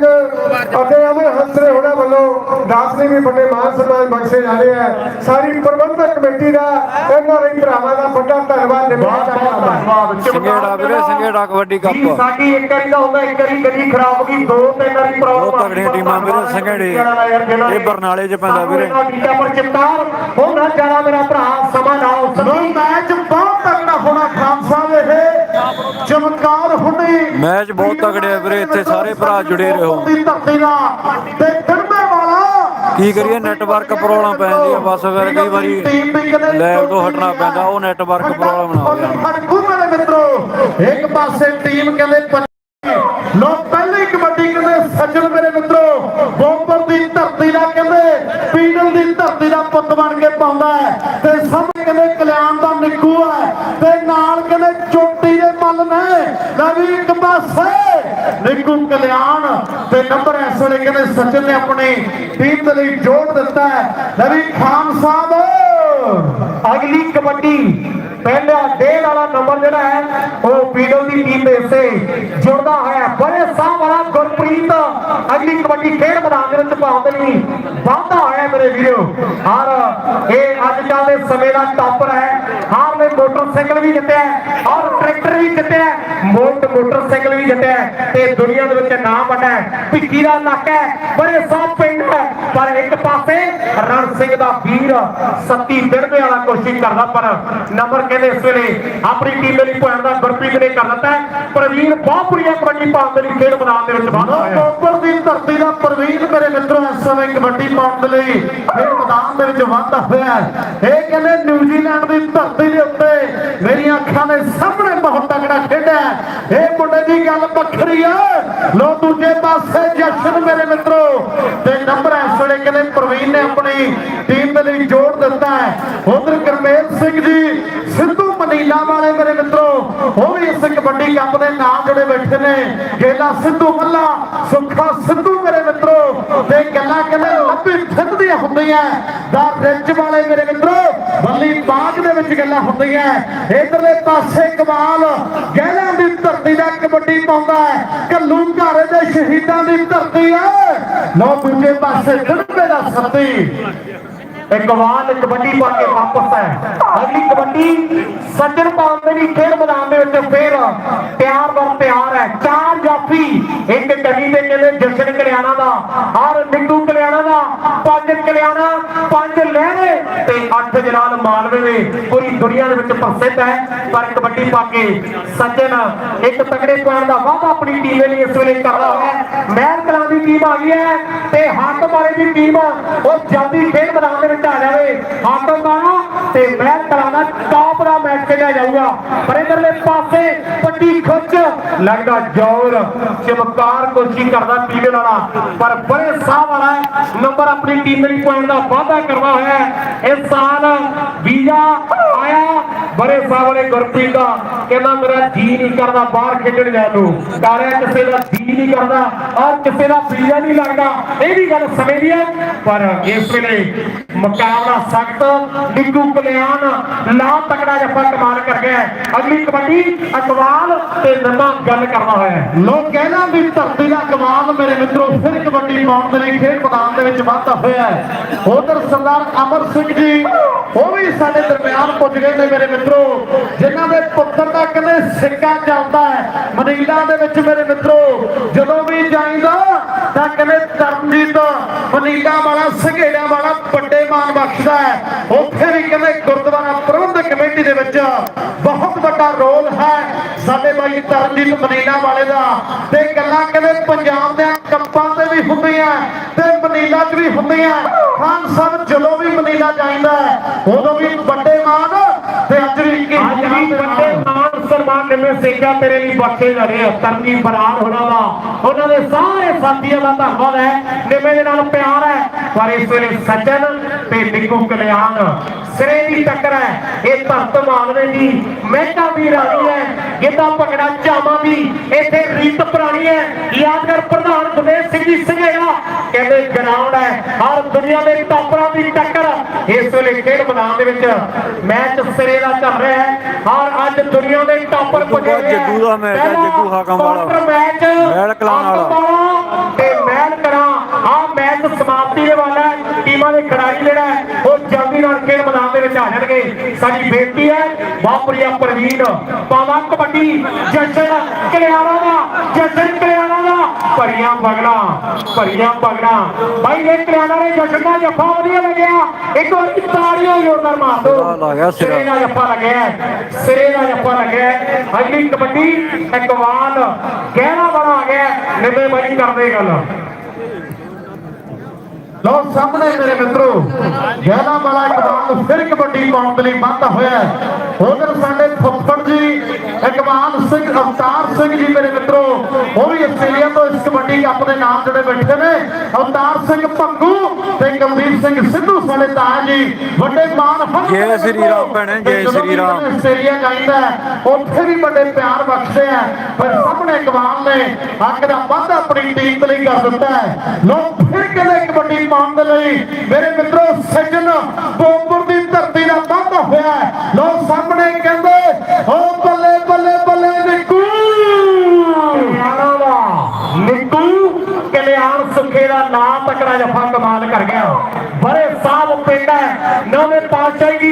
ਅਤੇ ਅਮਰ ਹੰਸਰੇ ਹੋਣਾ ਵੱਲੋਂ ਦਾਸ ਨੇ ਵੀ ਵੱਡੇ ਮਾਨ ਸਨਮਾਨ ਬਖਸ਼ੇ ਜਾਂਦੇ ਆ ਸਾਰੀ ਪ੍ਰਬੰਧਕ ਕਮੇਟੀ ਦਾ ਇਹਨਾਂ ਦੇ ਭਰਾਵਾਂ ਦਾ ਵੱਡਾ ਧੰਨਵਾਦ ਬਹੁਤ ਨਿਭਾਉਂਦਾ ਬਹੁਤ ਧੰਨਵਾਦ ਸੰਘੇੜਾ ਵੀਰੇ, ਸੰਘੇੜਾ ਕਬੱਡੀ ਕੱਪ। ਸਾਡੀ ਇੱਕ ਵਾਰੀ ਦਾ ਹੁੰਦਾ ਇੱਕ ਵਾਰੀ ਗੱਡੀ ਖਰਾਬ ਹੋ ਗਈ ਦੋ ਤਿੰਨ ਵਾਰੀ ਪ੍ਰੋਬਲਮ ਬਹੁਤ ਤਗੜੀਆਂ ਟੀਮਾਂ ਵੀਰੇ, ਸੰਘੇੜੇ। ਇਹ ਬਰਨਾਲੇ 'ਚ ਪੈਂਦਾ ਵੀਰੇ। ਪਰ ਹੋਣਾ ਜਾਣਾ ਮੇਰਾ ਭਰਾ ਸਮਾਂ ਲਾਓ ਲੋ ਮੈਚ ਬਹੁਤ ਤਕੜਾ ਹੋਣਾ ਖਾਨ ਸਾਹਿਬ ਇਹ ਚਮਤਕਾਰ ਹੁੰਦੀ ਮੈਚ ਬਹੁਤ ਤਕੜੇ ਵੀਰੇ, ਇੱਥੇ ਸਾਰੇ ਭਰਾ ਜੁੜੇ ਰਹੋ। ਦੀ ਧਰਤੀ ਦਾ ਤੇ ਡਰਮੇ ਵਾਲਾ ਕੀ ਕਰੀਏ ਨੈਟਵਰਕ ਪ੍ਰੋਬਲਮ ਪੈਂਦੀ ਆ ਬਸ ਫਿਰ ਕਈ ਵਾਰੀ ਲੈਬ ਤੋਂ ਹਟਣਾ ਪੈਂਦਾ ਉਹ ਨੈਟਵਰਕ ਪ੍ਰੋਬਲਮ ਨਾ ਹੋ ਮੇਰੇ ਮਿੱਤਰੋ ਇੱਕ ਪਾਸੇ ਟੀਮ ਕਹਿੰਦੇ ਪੰਜ- ਲੋ ਪਹਿਲੀ ਕਬੱਡੀ ਕਹਿੰਦੇ ਸੱਜਣ ਮੇਰੇ ਮਿੱਤਰੋ ਬੋਪਰ ਦੀ ਧਰਤੀ ਦਾ ਕਹਿੰਦੇ ਪੀੜਲ ਦੀ ਧਰਤੀ ਦਾ ਪੁੱਤ ਬਣ ਕੇ ਪਾਉਂਦਾ ਹੈ। ਤੇ ਸਾਹਮਣੇ ਕਹਿੰਦੇ ਕਲਿਆਣ ਦਾ ਨਿੱਕੂ ਹੈ। ਤੇ ਨਾਲ ਕਹਿੰਦੇ ਚੋਟੀ ਦੇ ਮੱਲ ਨੇ। ਲੈ ਇੱਕ ਪਾਸੇ। ਨਿੱਕੂ ਕਲਿਆਣ ਤੇ ਨੰਬਰ ਇਸ ਵੇਲੇ ਕਹਿੰਦੇ ਸੱਜਣ ਨੇ ਆਪਣੀ ਟੀਮ ਦੇ ਲਈ ਜੋੜ ਦਿੱਤਾ ਹੈ। ਲੈ ਖਾਨ ਸਾਹਿਬ, ਅਗਲੀ ਕਬੱਡੀ ਪਹਿਲਾ ਡੇਢ ਵਾਲਾ ਨੰਬਰ ਜਿਹੜਾ ਹੈ, ਉਹ ਪੀਡਲ ਦੀ ਟੀਮ ਦੇ ਹਿੱਸੇ ਜੁੜਦਾ ਹੋਇਆ ਬੜੇ ਸਾਹ ਵਾਲਾ ਗੁਰਪ੍ਰੀਤ, ਅਗਲੀ ਕਬੱਡੀ ਖੇਡ ਮੈਦਾਨ ਦੇ ਵਿੱਚ ਪਾਉਂਦੇ ਲਈ ਵਾਧਾ ਹੋਇਆ ਮੇਰੇ ਵੀਰੋ। ਔਰ ਇਹ ਅੱਜ ਕੱਲ੍ਹ ਦੇ ਸਮੇਂ ਦਾ ਟਾਪਰ ਹੈ। ਹਾਰਲੇ ਮੋਟਰਸਾਈਕਲ ਵੀ ਜਿੱਤਿਆ ਔਰ ਟਰੈਕਟਰ ਵੀ ਜਿੱਤਿਆ ਮੋਟ ਮੋਟਰਸਾਈਕਲ ਵੀ ਜਿੱਤਿਆ ਤੇ ਦੁਨੀਆ ਦੇ ਵਿੱਚ ਨਾਮ ਵੱਡਾ ਹੈ। ਦਾ ਇਲਾਕਾ ਹੈ, ਬੜੇ ਸਾਹ ਪਿੰਡ ਹੈ। ਪਰ ਇੱਕ ਪਾਸੇ ਰਣ ਸਿੰਘ ਦਾ ਵੀਰ ਸੱਤੀ ਬਿਰਦੇ ਵਾਲਾ ਕੋਸ਼ਿਸ਼ ਕਰਦਾ, ਪਰ ਨੰਬਰ ਕਹਿੰਦੇ ਇਸ ਵੇਲੇ ਆਪਣੀ ਟੀਮ ਦੇ ਲਈ ਪੁਆਇੰਟ ਦਾ ਗੁਰਪ੍ਰੀਤ ਨੇ ਕਰ ਦਿੱਤਾ ਪ੍ਰਵੀਨ ਬਹੁਤ ਕਬੱਡੀ ਪਾਉਣ ਦੇ ਲਈ ਖੇਡ ਮੈਦਾਨ ਦੇ ਵਿੱਚ ਵਾਧਾ ਹੋਇਆ ਦੀ ਧਰਤੀ ਦਾ ਪ੍ਰਵੀਨ ਮੇਰੇ ਮਿੱਤਰੋ, ਇਸ ਸਮੇਂ ਕਬੱਡੀ ਪਾਉਣ ਦੇ ਲਈ ਇਹ ਮੈਦਾਨ ਦੇ ਵਿੱਚ ਵਾਧਾ ਹੋਇਆ ਇਹ ਕਹਿੰਦੇ ਨਿਊਜ਼ੀਲੈਂਡ ਦੀ ਧਰਤੀ ਦੇ ਉੱਤੇ ਮੇਰੀਆਂ ਅੱਖਾਂ ਦੇ ਸਾਹਮਣੇ ਬਹੁਤ ਤਕੜਾ ਖੇਡਿਆ ਇਹ ਮੁੰਡੇ ਦੀ ਗੱਲ ਵੱਖਰੀ ਹੈ ਲੋ ਦੂਜੇ ਪਾਸੇ ਜਸ਼ਨ ਮੇਰੇ ਮਿੱਤਰੋ। ਤੇ ਨੰਬਰ ਇਸ ਵੇਲੇ ਕਹਿੰਦੇ ਪ੍ਰਵੀਨ ਨੇ ਆਪਣੀ ਟੀਮ ਦੇ ਲਈ ਜੋੜ ਦਿੱਤਾ ਹੈ। ਉਧਰ ਗੁਰਮੇਲ ਸਿੰਘ ਜੀ ਮਨੀਲਾ ਵਾਲੇ ਮੇਰੇ ਮਿੱਤਰੋ, ਉਹ ਵੀ ਇਸ ਕਬੱਡੀ ਕੱਪ ਦੇ ਨਾਲ ਜੁੜੇ ਬੈਠੇ ਨੇ। ਗੇਲਾ ਸਿੱਧੂ ਮੱਲਾ, ਸੁੱਖਾ ਸਿੱਧੂ ਮੇਰੇ ਮਿੱਤਰੋ। ਤੇ ਗੱਲਾਂ ਕਹਿੰਦੇ ਲੱਭੀ ਫਿਰਦੀਆਂ ਹੁੰਦੀਆਂ। ਦਾ ਰਿੱਜ ਵਾਲੇ ਮੇਰੇ ਮਿੱਤਰੋ, ਬੱਲੀ ਬਾਗ ਦੇ ਵਿੱਚ ਗੱਲਾਂ ਹੁੰਦੀਆਂ। ਇਧਰਲੇ ਪਾਸੇ ਕਮਾਲ ਗਹਿਲਾਂ ਦੀ ਧਰਤੀ ਦਾ ਕਬੱਡੀ ਪਾਉਂਦਾ ਹੈ। ਕੱਲੂ ਘਾਰੇ ਦੇ ਸ਼ਹੀਦਾਂ ਦੀ ਧਰਤੀ ਹੈ। ਲੋ ਦੂਜੇ ਪਾਸੇ ਡੰਡੇ ਦਾ ਸੱਤੀ। ਇਕਵਾਲ ਕਬੱਡੀ ਪਾ ਕੇ ਵਾਪਸ ਹੈ ਅਗਲੀ ਕਬੱਡੀ ਸੱਜਣ ਪਾਉਣ ਦੇ ਖੇਡ ਮੈਦਾਨ ਦੇ ਵਿੱਚ ਫੇਰ ਤਿਆਰ ਬਰ ਤਿਆਰ ਹੈ। ਚਾਰ ਜਾਫੀ, ਇੱਕ ਕਲੀ ਦੇ ਕਹਿੰਦੇ ਜਸ਼ਨ ਕਲਿਆਣਾ ਦਾ ਔਰ ਨਿੰਦੂ ਕਲਿਆਣਾ ਦਾ, ਪੰਜ ਕਲਿਆਣਾ ਪੰਜ ਲਹਿਰੇ ਤੇ ਅੱਠ ਜਲਾਲ ਮਾਲਵੇ ਦੇ। ਪੂਰੀ ਦੁਨੀਆ ਦੇ ਵਿੱਚ ਪ੍ਰਸਿੱਧ ਹੈ। ਪਰ ਕਬੱਡੀ ਪਾ ਕੇ ਸੱਜਣ ਇੱਕ ਤਕੜੇ ਪੁਆਇੰਟ ਦਾ ਵਾਅਦਾ ਆਪਣੀ ਟੀਮ ਲਈ ਇਸ ਵੇਲੇ ਕਰਦਾ ਹੋਇਆ ਮਹਿਲ ਕਲਾਂ ਦੀ ਟੀਮ ਆ ਗਈ ਹੈ ਤੇ ਹੱਥ ਵਾਲੇ ਦੀ ਟੀਮ ਉਹ ਜਲਦੀ ਖੇਡ ਮੈਦਾਨ ਦੇ ਵਿੱਚ ਆ ਜਾਵੇ ਹਾਕਮ ਵਾਲਾ ਤੇ ਮਹਿਲ ਕਲਾਂ ਦਾ ਦਾ ਮੈਚ ਖੇਡਿਆ ਜਾਊਗਾ। ਪਰ ਇਧਰਲੇ ਪਾਸੇ ਪੱਟੀ ਖੁੱਚ ਲੱਗਦਾ ਜੋਰ ਚਮਕਾਰ ਕੋਸ਼ਿਸ਼ ਕਰਦਾ ਟੀਮ ਵਾਲਾ ਪਰ ਬੜੇ ਸਾਹ ਵਾਲਾ ਨੰਬਰ ਆਪਣੀ ਟੀਮ ਲਈ ਪੁਆਇੰਟ ਦਾ ਵਾਅਦਾ ਕਰਦਾ ਹੋਇਆ ਇਸ ਸਾਲ ਵੀਜ਼ਾ ਆਇਆ। ਬੜੇ ਸਾਹ ਵਾਲੇ ਗੁਰਪ੍ਰੀਤ ਦਾ ਕਹਿੰਦਾ ਮੇਰਾ ਜੀ ਨਹੀਂ ਕਰਦਾ, ਬਾਹਰ ਖੇਡਣ ਜਾਣ ਨੂੰ ਕਾਰਿਆ ਕਿਸੇ ਦਾ ਜੀ ਨਹੀਂ ਕਰਦਾ ਔਰ ਕਿਸੇ ਦਾ ਵੀਜ਼ਾ ਨਹੀਂ ਲੱਗਦਾ। ਇਹ ਵੀ ਗੱਲ ਸਮੇਂ ਦੀ ਪਰ ਇਸ ਵੇਲੇ ਮੁਕਾਬਲਾ ਸਖਤ ਨਿੱਗੂ ਕਲਿਆਣ ਲਾ ਤਕੜਾ ਜੱਫਾ ਕਮਾਲ ਕਰ ਗਿਆ ਅਗਲੀ ਕਬੱਡੀ, ਅਕਵਾਲ ਤੇ ਨੰਨਾ ਗੱਲ ਕਰਨਾ ਹੋਇਆ ਹੈ। ਲੋਕ ਕਹਿਣਾ ਵੀ ਧਰਤੀ ਦਾ ਕਮਾਲ ਮੇਰੇ ਮਿੱਤਰੋ, ਫਿਰ ਕਬੱਡੀ ਪਾਉਣ ਦੇ ਲਈ ਖੇਡ ਮੈਦਾਨ ਦੇ ਵਿੱਚ ਵਾਧਾ ਹੋਇਆ ਹੈ। ਉਧਰ ਸਰਦਾਰ ਅਮਰ ਸਿੰਘ ਜੀ, ਉਹ ਵੀ ਸਾਡੇ ਦਰਮਿਆਨ ਪੁੱਜ ਗਏ ਨੇ ਮੇਰੇ ਮਿੱਤਰ। ਜਿਨ੍ਹਾਂ ਦੇ ਪੁੱਤਰ ਦਾ ਕਹਿੰਦੇ ਸਿੱਕਾ ਚੱਲਦਾ ਹੈ ਮਨੀਲਾ ਦੇ ਵਿੱਚ ਮੇਰੇ ਮਿੱਤਰੋ ਜਦੋਂ ਵੀ ਜਾਈਦਾ ਤਾਂ ਕਹਿੰਦੇ ਤਰਨਜੀਤ ਮਨੀਲਾ ਵਾਲਾ ਸੰਘੇੜਿਆਂ ਵਾਲਾ ਵੱਡੇ ਮਾਨ ਬਖਸ਼ਦਾ ਹੈ। ਉੱਥੇ ਵੀ ਕਹਿੰਦੇ ਗੁਰਦੁਆਰਾ ਪ੍ਰਬੰਧਕ ਕਮੇਟੀ ਦੇ ਵਿੱਚ ਬਹੁਤ ਵੱਡਾ ਰੋਲ ਹੈ ਸਾਡੇ ਬਾਈ ਤਰਨਜੀਤ ਮਨੀਲਾ ਵਾਲੇ ਦਾ। ਤੇ ਗੱਲਾਂ ਕਹਿੰਦੇ ਪੰਜਾਬ ਦੇ ਕੰਪਾਂ ਤੇ ਵੀ ਹੁੰਦੀਆਂ ਤੇ ਮਨੀਲਾ 'ਚ ਵੀ ਹੁੰਦੀਆਂ। ਖਾਨ ਸਾਹਿਬ ਜਦੋਂ ਵੀ ਮਨੀਲਾ ਜਾਂਦਾ ਹੈ, ਉਦੋਂ ਵੀ ਵੱਡੇ ਮਾਨ ਤੇ ਕੀ ਵੀ ਵੱਡੇ ਮਾਨ ਸਨਮਾਨ ਨਿਮੇ ਸੇਖਿਆ ਤੇਰੇ ਲਈ ਬਖਸ਼ੇ ਜਾ ਰਹੇ ਤਰਨੀ ਬਰਾੜ ਹੋਣਾ ਦਾ ਉਹਨਾਂ ਦੇ ਸਾਰੇ ਸਾਥੀਆਂ ਦਾ ਧੰਨਵਾਦ ਹੈ। ਨਿਮੇ ਦੇ ਨਾਲ ਪਿਆਰ ਹੈ ਪਰ ਇਸ ਵੇਲੇ ਸੱਜਣ ਤੇ ਨਿੱਕੂ ਕਲਿਆਣ। ਸਿਰੇ ਦੀ ਟੱਕਰ ਹੈ ਇਹ ਧਰਤ ਮਾਲਵੇ ਦੀ ਮਹਿਕਾ ਵੀ ਰਾਣੀ ਹੈ ਗਿੱਧਾ ਪਕੜਾ ਚਾਵਾਂ ਦੀ। ਇੱਥੇ ਰੀਤ ਪੁਰਾਣੀ ਹੈ ਯਾਦਗਾਰ ਪ੍ਰਧਾਨ ਗੁਰਦੇਵ ਸਿੰਘ ਜੀ ਸੰਘੇੜਾ ਕਹਿੰਦੇ ਗਰਾਊਂਡ ਹੈ ਹਰ ਦੁਨੀਆ ਦੇ ਟਾਪਰਾਂ ਦੀ ਟੱਕਰ। ਇਸ ਵੇਲੇ ਖੇਡ ਮੈਦਾਨ ਦੇ ਵਿੱਚ ਮੈਚ ਸਿਰੇ ਦਾ ਚੱਲ ਰਿਹਾ ਹੈ। ਔਰ ਅੱਜ ਦੁਨੀਆ ਦੇ ਟਾਪਰ ਪੁੱਜੇ ਜੱਗੂ ਦਾ ਮੈਚ ਹੈ, ਜੱਗੂ ਹਾਕਮ ਵਾਲਾ। ਮੈਚ ਮਹਿਲ ਕਲਾਂ ਵਾਲਾ। ਤੇ ਮਹਿਲ ਕਲਾਂ ਆ ਮੈਚ ਸਮਾਪਤੀ ਦੇ ਵਾਲਾ ਹੈ ਟੀਮਾਂ ਦੇ ਖਿਡਾਰੀ ਜਿਹੜਾ ਹੈ ਉਹ ਜਲਦੀ ਨਾਲ ਖੇਡ ਮੈਦਾਨ ਦੇ ਵਿੱਚ ਆ ਜਾਣਗੇ ਸਾਡੀ ਬੇਨਤੀ ਹੈ ਬਾਪਰੀਆ ਪ੍ਰਵੀਨ ਪਾਵਾ ਕਬੱਡੀ ਜਸ਼ਨ ਕਲਿਆਣਾ ਦਾ ਜਸ਼ਨ ਕਲਿਆਣਾ ਦਾ ਭਰੀਆਂ ਬਗਲਾ ਭਰੀਆਂ ਬਗਲਾ ਬਾਈ ਇਹ ਕਲਿਆਣਾ ਨੇ ਜਸ਼ਨ ਦਾ ਜੱਫਾ ਵਧੀਆ ਲੱਗਿਆ ਇੱਕ ਵਾਰੀ ਤਾੜੀਆਂ ਜ਼ੋਰਦਾਰ ਮਾਰ ਸਿਰਾ ਦਿਓ ਦਾ ਜੱਫਾ ਲੱਗਿਆ। ਸਿਰੇ ਦਾ ਜੱਫਾ ਲੱਗਿਆ। ਅਗਲੀ ਕਬੱਡੀ ਇਕਵਾਲ ਗਹਿਰਾ ਬਣਾ ਆ ਗਿਆ। ਨਿੰਮੇ ਬਾਈ ਕਰਦੇ ਗੱਲ ਲੋ ਸਾਹਮਣੇ ਮੇਰੇ ਮਿੱਤਰੋ ਗਹਿਲਾ ਵਾਲਾ ਇਕਬਾਲ ਫਿਰ ਕਬੱਡੀ ਪਾਉਣ ਦੇ ਲਈ ਵਾਧਾ ਹੋਇਆ ਉਧਰ ਸਾਡੇ ਫੁੱਫੜ ਜੀ ਇਕਬਾਲ ਸਿੰਘ ਅਵਤਾਰ ਸਿੰਘ ਜੀ ਮੇਰੇ ਮਿੱਤਰੋ ਉਹ ਵੀ ਆਸਟ੍ਰੇਲੀਆ ਤੋਂ ਇਸ ਕਬੱਡੀ ਕੱਪ ਦੇ ਨਾਮ ਜਿਹੜੇ ਬੈਠੇ ਨੇ। ਅਵਤਾਰ ਸਿੰਘ ਭੰਗੂ ਤੇ ਗੰਭੀਰ ਸਿੰਘ ਸਿੱਧੂ ਸਾਡੇ ਤਾਇਆ ਜੀ ਵੱਡੇ ਮਾਨ ਹਨ ਜੈ ਸ੍ਰੀ ਰਾਮ ਭੈਣੇ, ਜੈ ਸ੍ਰੀ ਰਾਮ। ਆਸਟ੍ਰੇਲੀਆ ਜਾਂਦਾ ਹੈ, ਉੱਥੇ ਵੀ ਵੱਡੇ ਪਿਆਰ ਬਖਸ਼ਦੇ ਆ। ਪਰ ਸਾਹਮਣੇ ਇਕਬਾਲ ਨੇ ਹੱਕ ਦਾ ਵਾਅਦਾ ਆਪਣੀ ਟੀਮ ਦੇ ਲਈ ਕਰ ਦਿੱਤਾ ਹੈ। ਲੋਕ ਫਿਰ ਕਹਿੰਦੇ ਕਬੱਡੀ ਪਾਉਣ ਦੇ ਲਈ? ਮੇਰੇ ਮਿੱਤਰੋ ਸੱਜਣ ਬੋਪੁਰ ਦਾ ਵਾਅਦਾ ਹੋਇਆ ਹੈ ਲੋਕ ਸਾਹਮਣੇ ਕਹਿੰਦੇ ਓ ਬੱਲੇ ਬੱਲੇ ਬੱਲੇ ਨਿੱਕੂ ਕਲਿਆਣਾ ਦਾ ਨਿੱਕੂ ਕਲਿਆਣ ਸੁਖੇ ਦਾ ਨਾਮ ਤਕੜਾ ਜਫਾ ਕਮਾਲ ਕਰ ਗਿਆ ਬੜੇ ਸਾਹਿਬ ਪਿੰਡ ਹੈ ਨਵੇਂ ਪਾਤਸ਼ਾਹੀ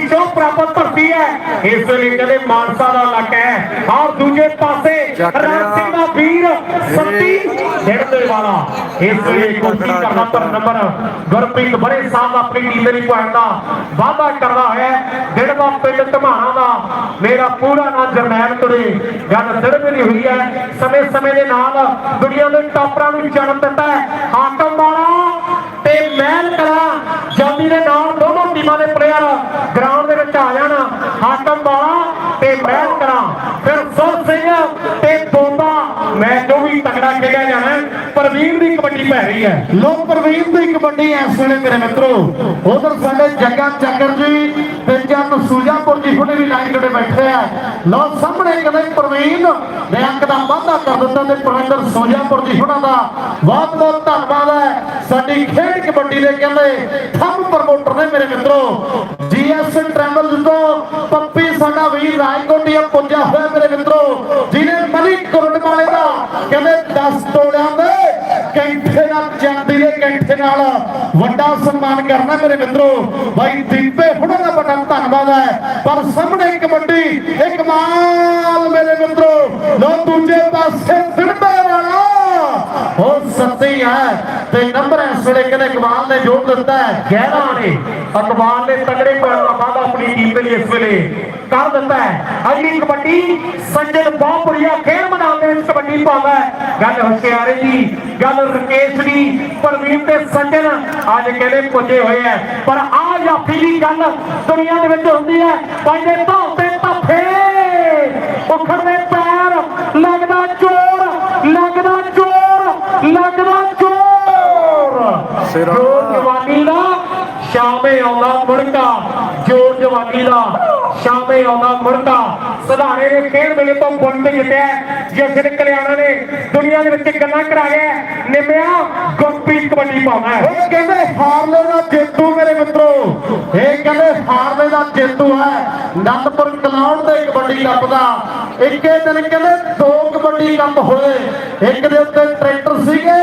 ਸ਼ੋਭ ਪ੍ਰਾਪਤ ਧਰਤੀ ਹੈ। ਇਸ ਵੇਲੇ ਕਹਿੰਦੇ ਮਾਨਸਾ ਦਾ ਇਲਾਕਾ ਹੈ। ਔਰ ਦੂਜੇ ਪਾਸੇ। ਰਾਮ ਸਿੰਘ ਦਾ ਵੀਰ ਸੱਤੀ ਡੇਢਦੇ ਵਾਲਾ। ਇਸ ਵੇਲੇ ਕੋਸ਼ਿਸ਼ ਕਰਦਾ ਪਰ ਨੰਬਰ। ਗੁਰਪ੍ਰੀਤ ਬੜੇ ਸਾਹਿਬ ਆਪਣੀ ਟੀਮ ਦੇ ਲਈ ਪੁਆਇੰਟ ਦਾ ਵਾਅਦਾ ਕਰਦਾ ਹੋਇਆ ਡੇਢਵਾ ਪਿੰਡ ਧਮਾਣਾ ਦਾ ਮੇਰਾ ਪੂਰਾ ਨਾਮ ਜਰਨੈਲ ਤੁਰੇ। ਗੱਲ ਦਰਦ ਨਹੀਂ ਹੋਈ ਹੈ। ਸਮੇਂ ਸਮੇਂ ਦੇ ਨਾਲ ਦੁਨੀਆ ਦੇ ਟਾਪਰਾਂ ਨੂੰ ਜਨਮ ਦਿੱਤਾ ਹੈ। ਹਾਕਮ ਵਾਲਾ ਤੇ ਮਹਿਲ ਕਲਾ ਜਲਦੀ ਦੇ ਨਾਲ ਦੋਨੋਂ ਟੀਮਾਂ ਦੇ ਪਲੇਅਰ ਗਰਾਊਂਡ ਦੇ ਵਿੱਚ ਆ ਜਾਣ ਹਾਕਮ ਵਾਲਾ ਤੇ ਮਹਿਲ ਕਲਾ ਫਿਰ ਸੁਰ ਸਿੰਘ ਤੇ ਬੋਂਦਾ ਮੈਂ ਜੋ ਵੀ ਤਕੜਾ ਖੇਡਿਆ ਜਾਣਾ ਪ੍ਰਵੀਨ ਦੀ ਕਬੱਡੀ ਪੈ ਰਹੀ ਹੈ। ਲੋਕ ਪ੍ਰਵੀਨ ਦੀ ਕਬੱਡੀ ਇਸ ਵੇਲੇ ਮੇਰੇ ਮਿੱਤਰੋ। ਉਧਰ ਸਾਡੇ ਜੱਗਾ ਚੱਕਰ ਜੀ ਜਨ ਸੂਜਾਪੁਰ ਜੀ ਹੁਣੇ ਵੀ ਲਾਈਨ ਜਿਹੜੇ ਬੈਠੇ ਆ। ਲੋ ਸਾਹਮਣੇ ਕਹਿੰਦੇ ਪ੍ਰਵੀਨ ਨੇ ਅੰਕ ਦਾ ਵਾਅਦਾ ਕਰ ਦਿੱਤਾ ਤੇ ਪ੍ਰਵਿੰਦਰ ਸੂਜਾਪੁਰ ਜੀ ਹੁਣਾਂ ਦਾ ਬਹੁਤ ਬਹੁਤ ਧੰਨਵਾਦ ਹੈ। ਸਾਡੀ ਖੇਡ ਕਬੱਡੀ ਦੇ ਕਹਿੰਦੇ ਥੰਮ ਪ੍ਰਮੋਟਰ ਨੇ ਮੇਰੇ ਮਿੱਤਰੋ। ਜੀਐਸ ਟਰੈਵਲਸ ਤੋਂ ਪੱਪੀ ਸਾਡਾ ਵੀਰ ਰਾਜਕੋਟੀਆ ਪੁੱਜਾ ਹੋਇਆ ਮੇਰੇ ਮਿੱਤਰੋ। ਜਿਹਨੇ ਮਲਿਕ ਕੁਰਡ ਦਾ ਕਹਿੰਦੇ 10 ਤੋਲਿਆਂ ਦੇ ਕੈਂਠੇ ਨਾਲ ਜਾਂਦੀ ਹੈ, ਕੈਂਠੇ ਨਾਲ ਵੱਡਾ ਸਨਮਾਨ ਕਰਨਾ ਮੇਰੇ ਮਿੱਤਰੋ। ਬਾਈ ਦੀਪੇ ਹੁਣਾਂ ਦਾ ਬੜਾ ਧੰਨਵਾਦ ਹੈ। ਪਰ ਸਾਹਮਣੇ ਕਬੱਡੀ ਇੱਕ ਮਾਲ ਮੇਰੇ ਮਿੱਤਰੋ। ਲੋ ਦੂਜੇ ਪਾਸੇ ਫਿਰਦੇ ਵਾਲਾ ਉਹ ਸੱਤੀ ਹੈ। ਤੇ ਨੰਬਰ ਇਸ ਵੇਲੇ ਕਹਿੰਦੇ ਕਮਾਲ ਨੇ ਜੋੜ ਦਿੱਤਾ ਹੈ। ਗਹਿਰਾ ਨੇ। ਅਕਬਾਲ ਨੇ ਤਗੜੇ ਪੈਣ ਦਾ ਵਾਅਦਾ ਆਪਣੀ ਟੀਮ ਦੇ ਲਈ ਇਸ ਵੇਲੇ ਕਰ ਦਿੱਤਾ ਹੈ। ਅਗਲੀ ਕਬੱਡੀ ਸੰਜਨ ਬਹੁਤ ਖੇਡ ਮੈਦਾਨ ਦੇ ਕਬੱਡੀ ਪਾਉਂਦਾ ਗੱਲ ਹੁਸ਼ਿਆਰੇ ਦੀ, ਗੱਲ ਰਕੇਸ਼ ਦੀ, ਪ੍ਰਵੀਨ ਤੇ ਸੰਜਨ ਅੱਜ ਕਹਿੰਦੇ ਪੁੱਜੇ ਹੋਏ ਹੈ। ਪਰ ਆ ਜਾਫੀ ਦੀ ਗੱਲ ਦੁਨੀਆ ਦੇ ਵਿੱਚ ਹੁੰਦੀ ਹੈ। ਪੰਜੇ ਧੌਤੇ ਧੱਫੇ। ਉਖੜਦੇ ਪੈਰ। ਲੱਗਦਾ ਚੋਰ ਲੱਗਦਾ ਚੋਰ, ਲੱਗਦਾ ਸਿਰਾਂ ਜਵਾਨੀ ਦਾ ਸ਼ਾਮੇ ਆਉਂਦਾ ਮੁੜਕਾ ਜੋਰ ਜਵਾਨੀ ਦਾ। ਸ਼ਾਮੇ ਆਉਂਦਾ ਮੁਰਗਾ ਸਧਾਰੇ ਨੇ ਖੇਡ ਵੇਲੇ ਤੋਂ ਪੁੰਨ ਜਿੱਤਿਆ ਜਸਰ ਕਲਿਆਣਾ ਨੇ ਦੁਨੀਆ ਦੇ ਵਿੱਚ ਗੱਲਾਂ ਕਰਾ ਗਿਆ ਨਿਮਿਆ ਗੁਰਪ੍ਰੀਤ ਕਬੱਡੀ ਪਾਉਂਦਾ ਉਹ ਕਹਿੰਦੇ ਹਾਰਲੇ ਦਾ ਜੇਤੂ ਮੇਰੇ ਮਿੱਤਰੋ। ਇਹ ਕਹਿੰਦੇ ਹਾਰਲੇ ਦਾ ਜੇਤੂ ਹੈ। ਨੰਦਪੁਰ ਕਲੌੜ ਦੇ ਕਬੱਡੀ ਕੱਪ ਦਾ ਇੱਕੇ ਦਿਨ ਕਹਿੰਦੇ ਦੋ ਕਬੱਡੀ ਕੱਪ ਹੋਏ। ਇੱਕ ਦੇ ਉੱਤੇ ਟਰੈਕਟਰ ਸੀਗੇ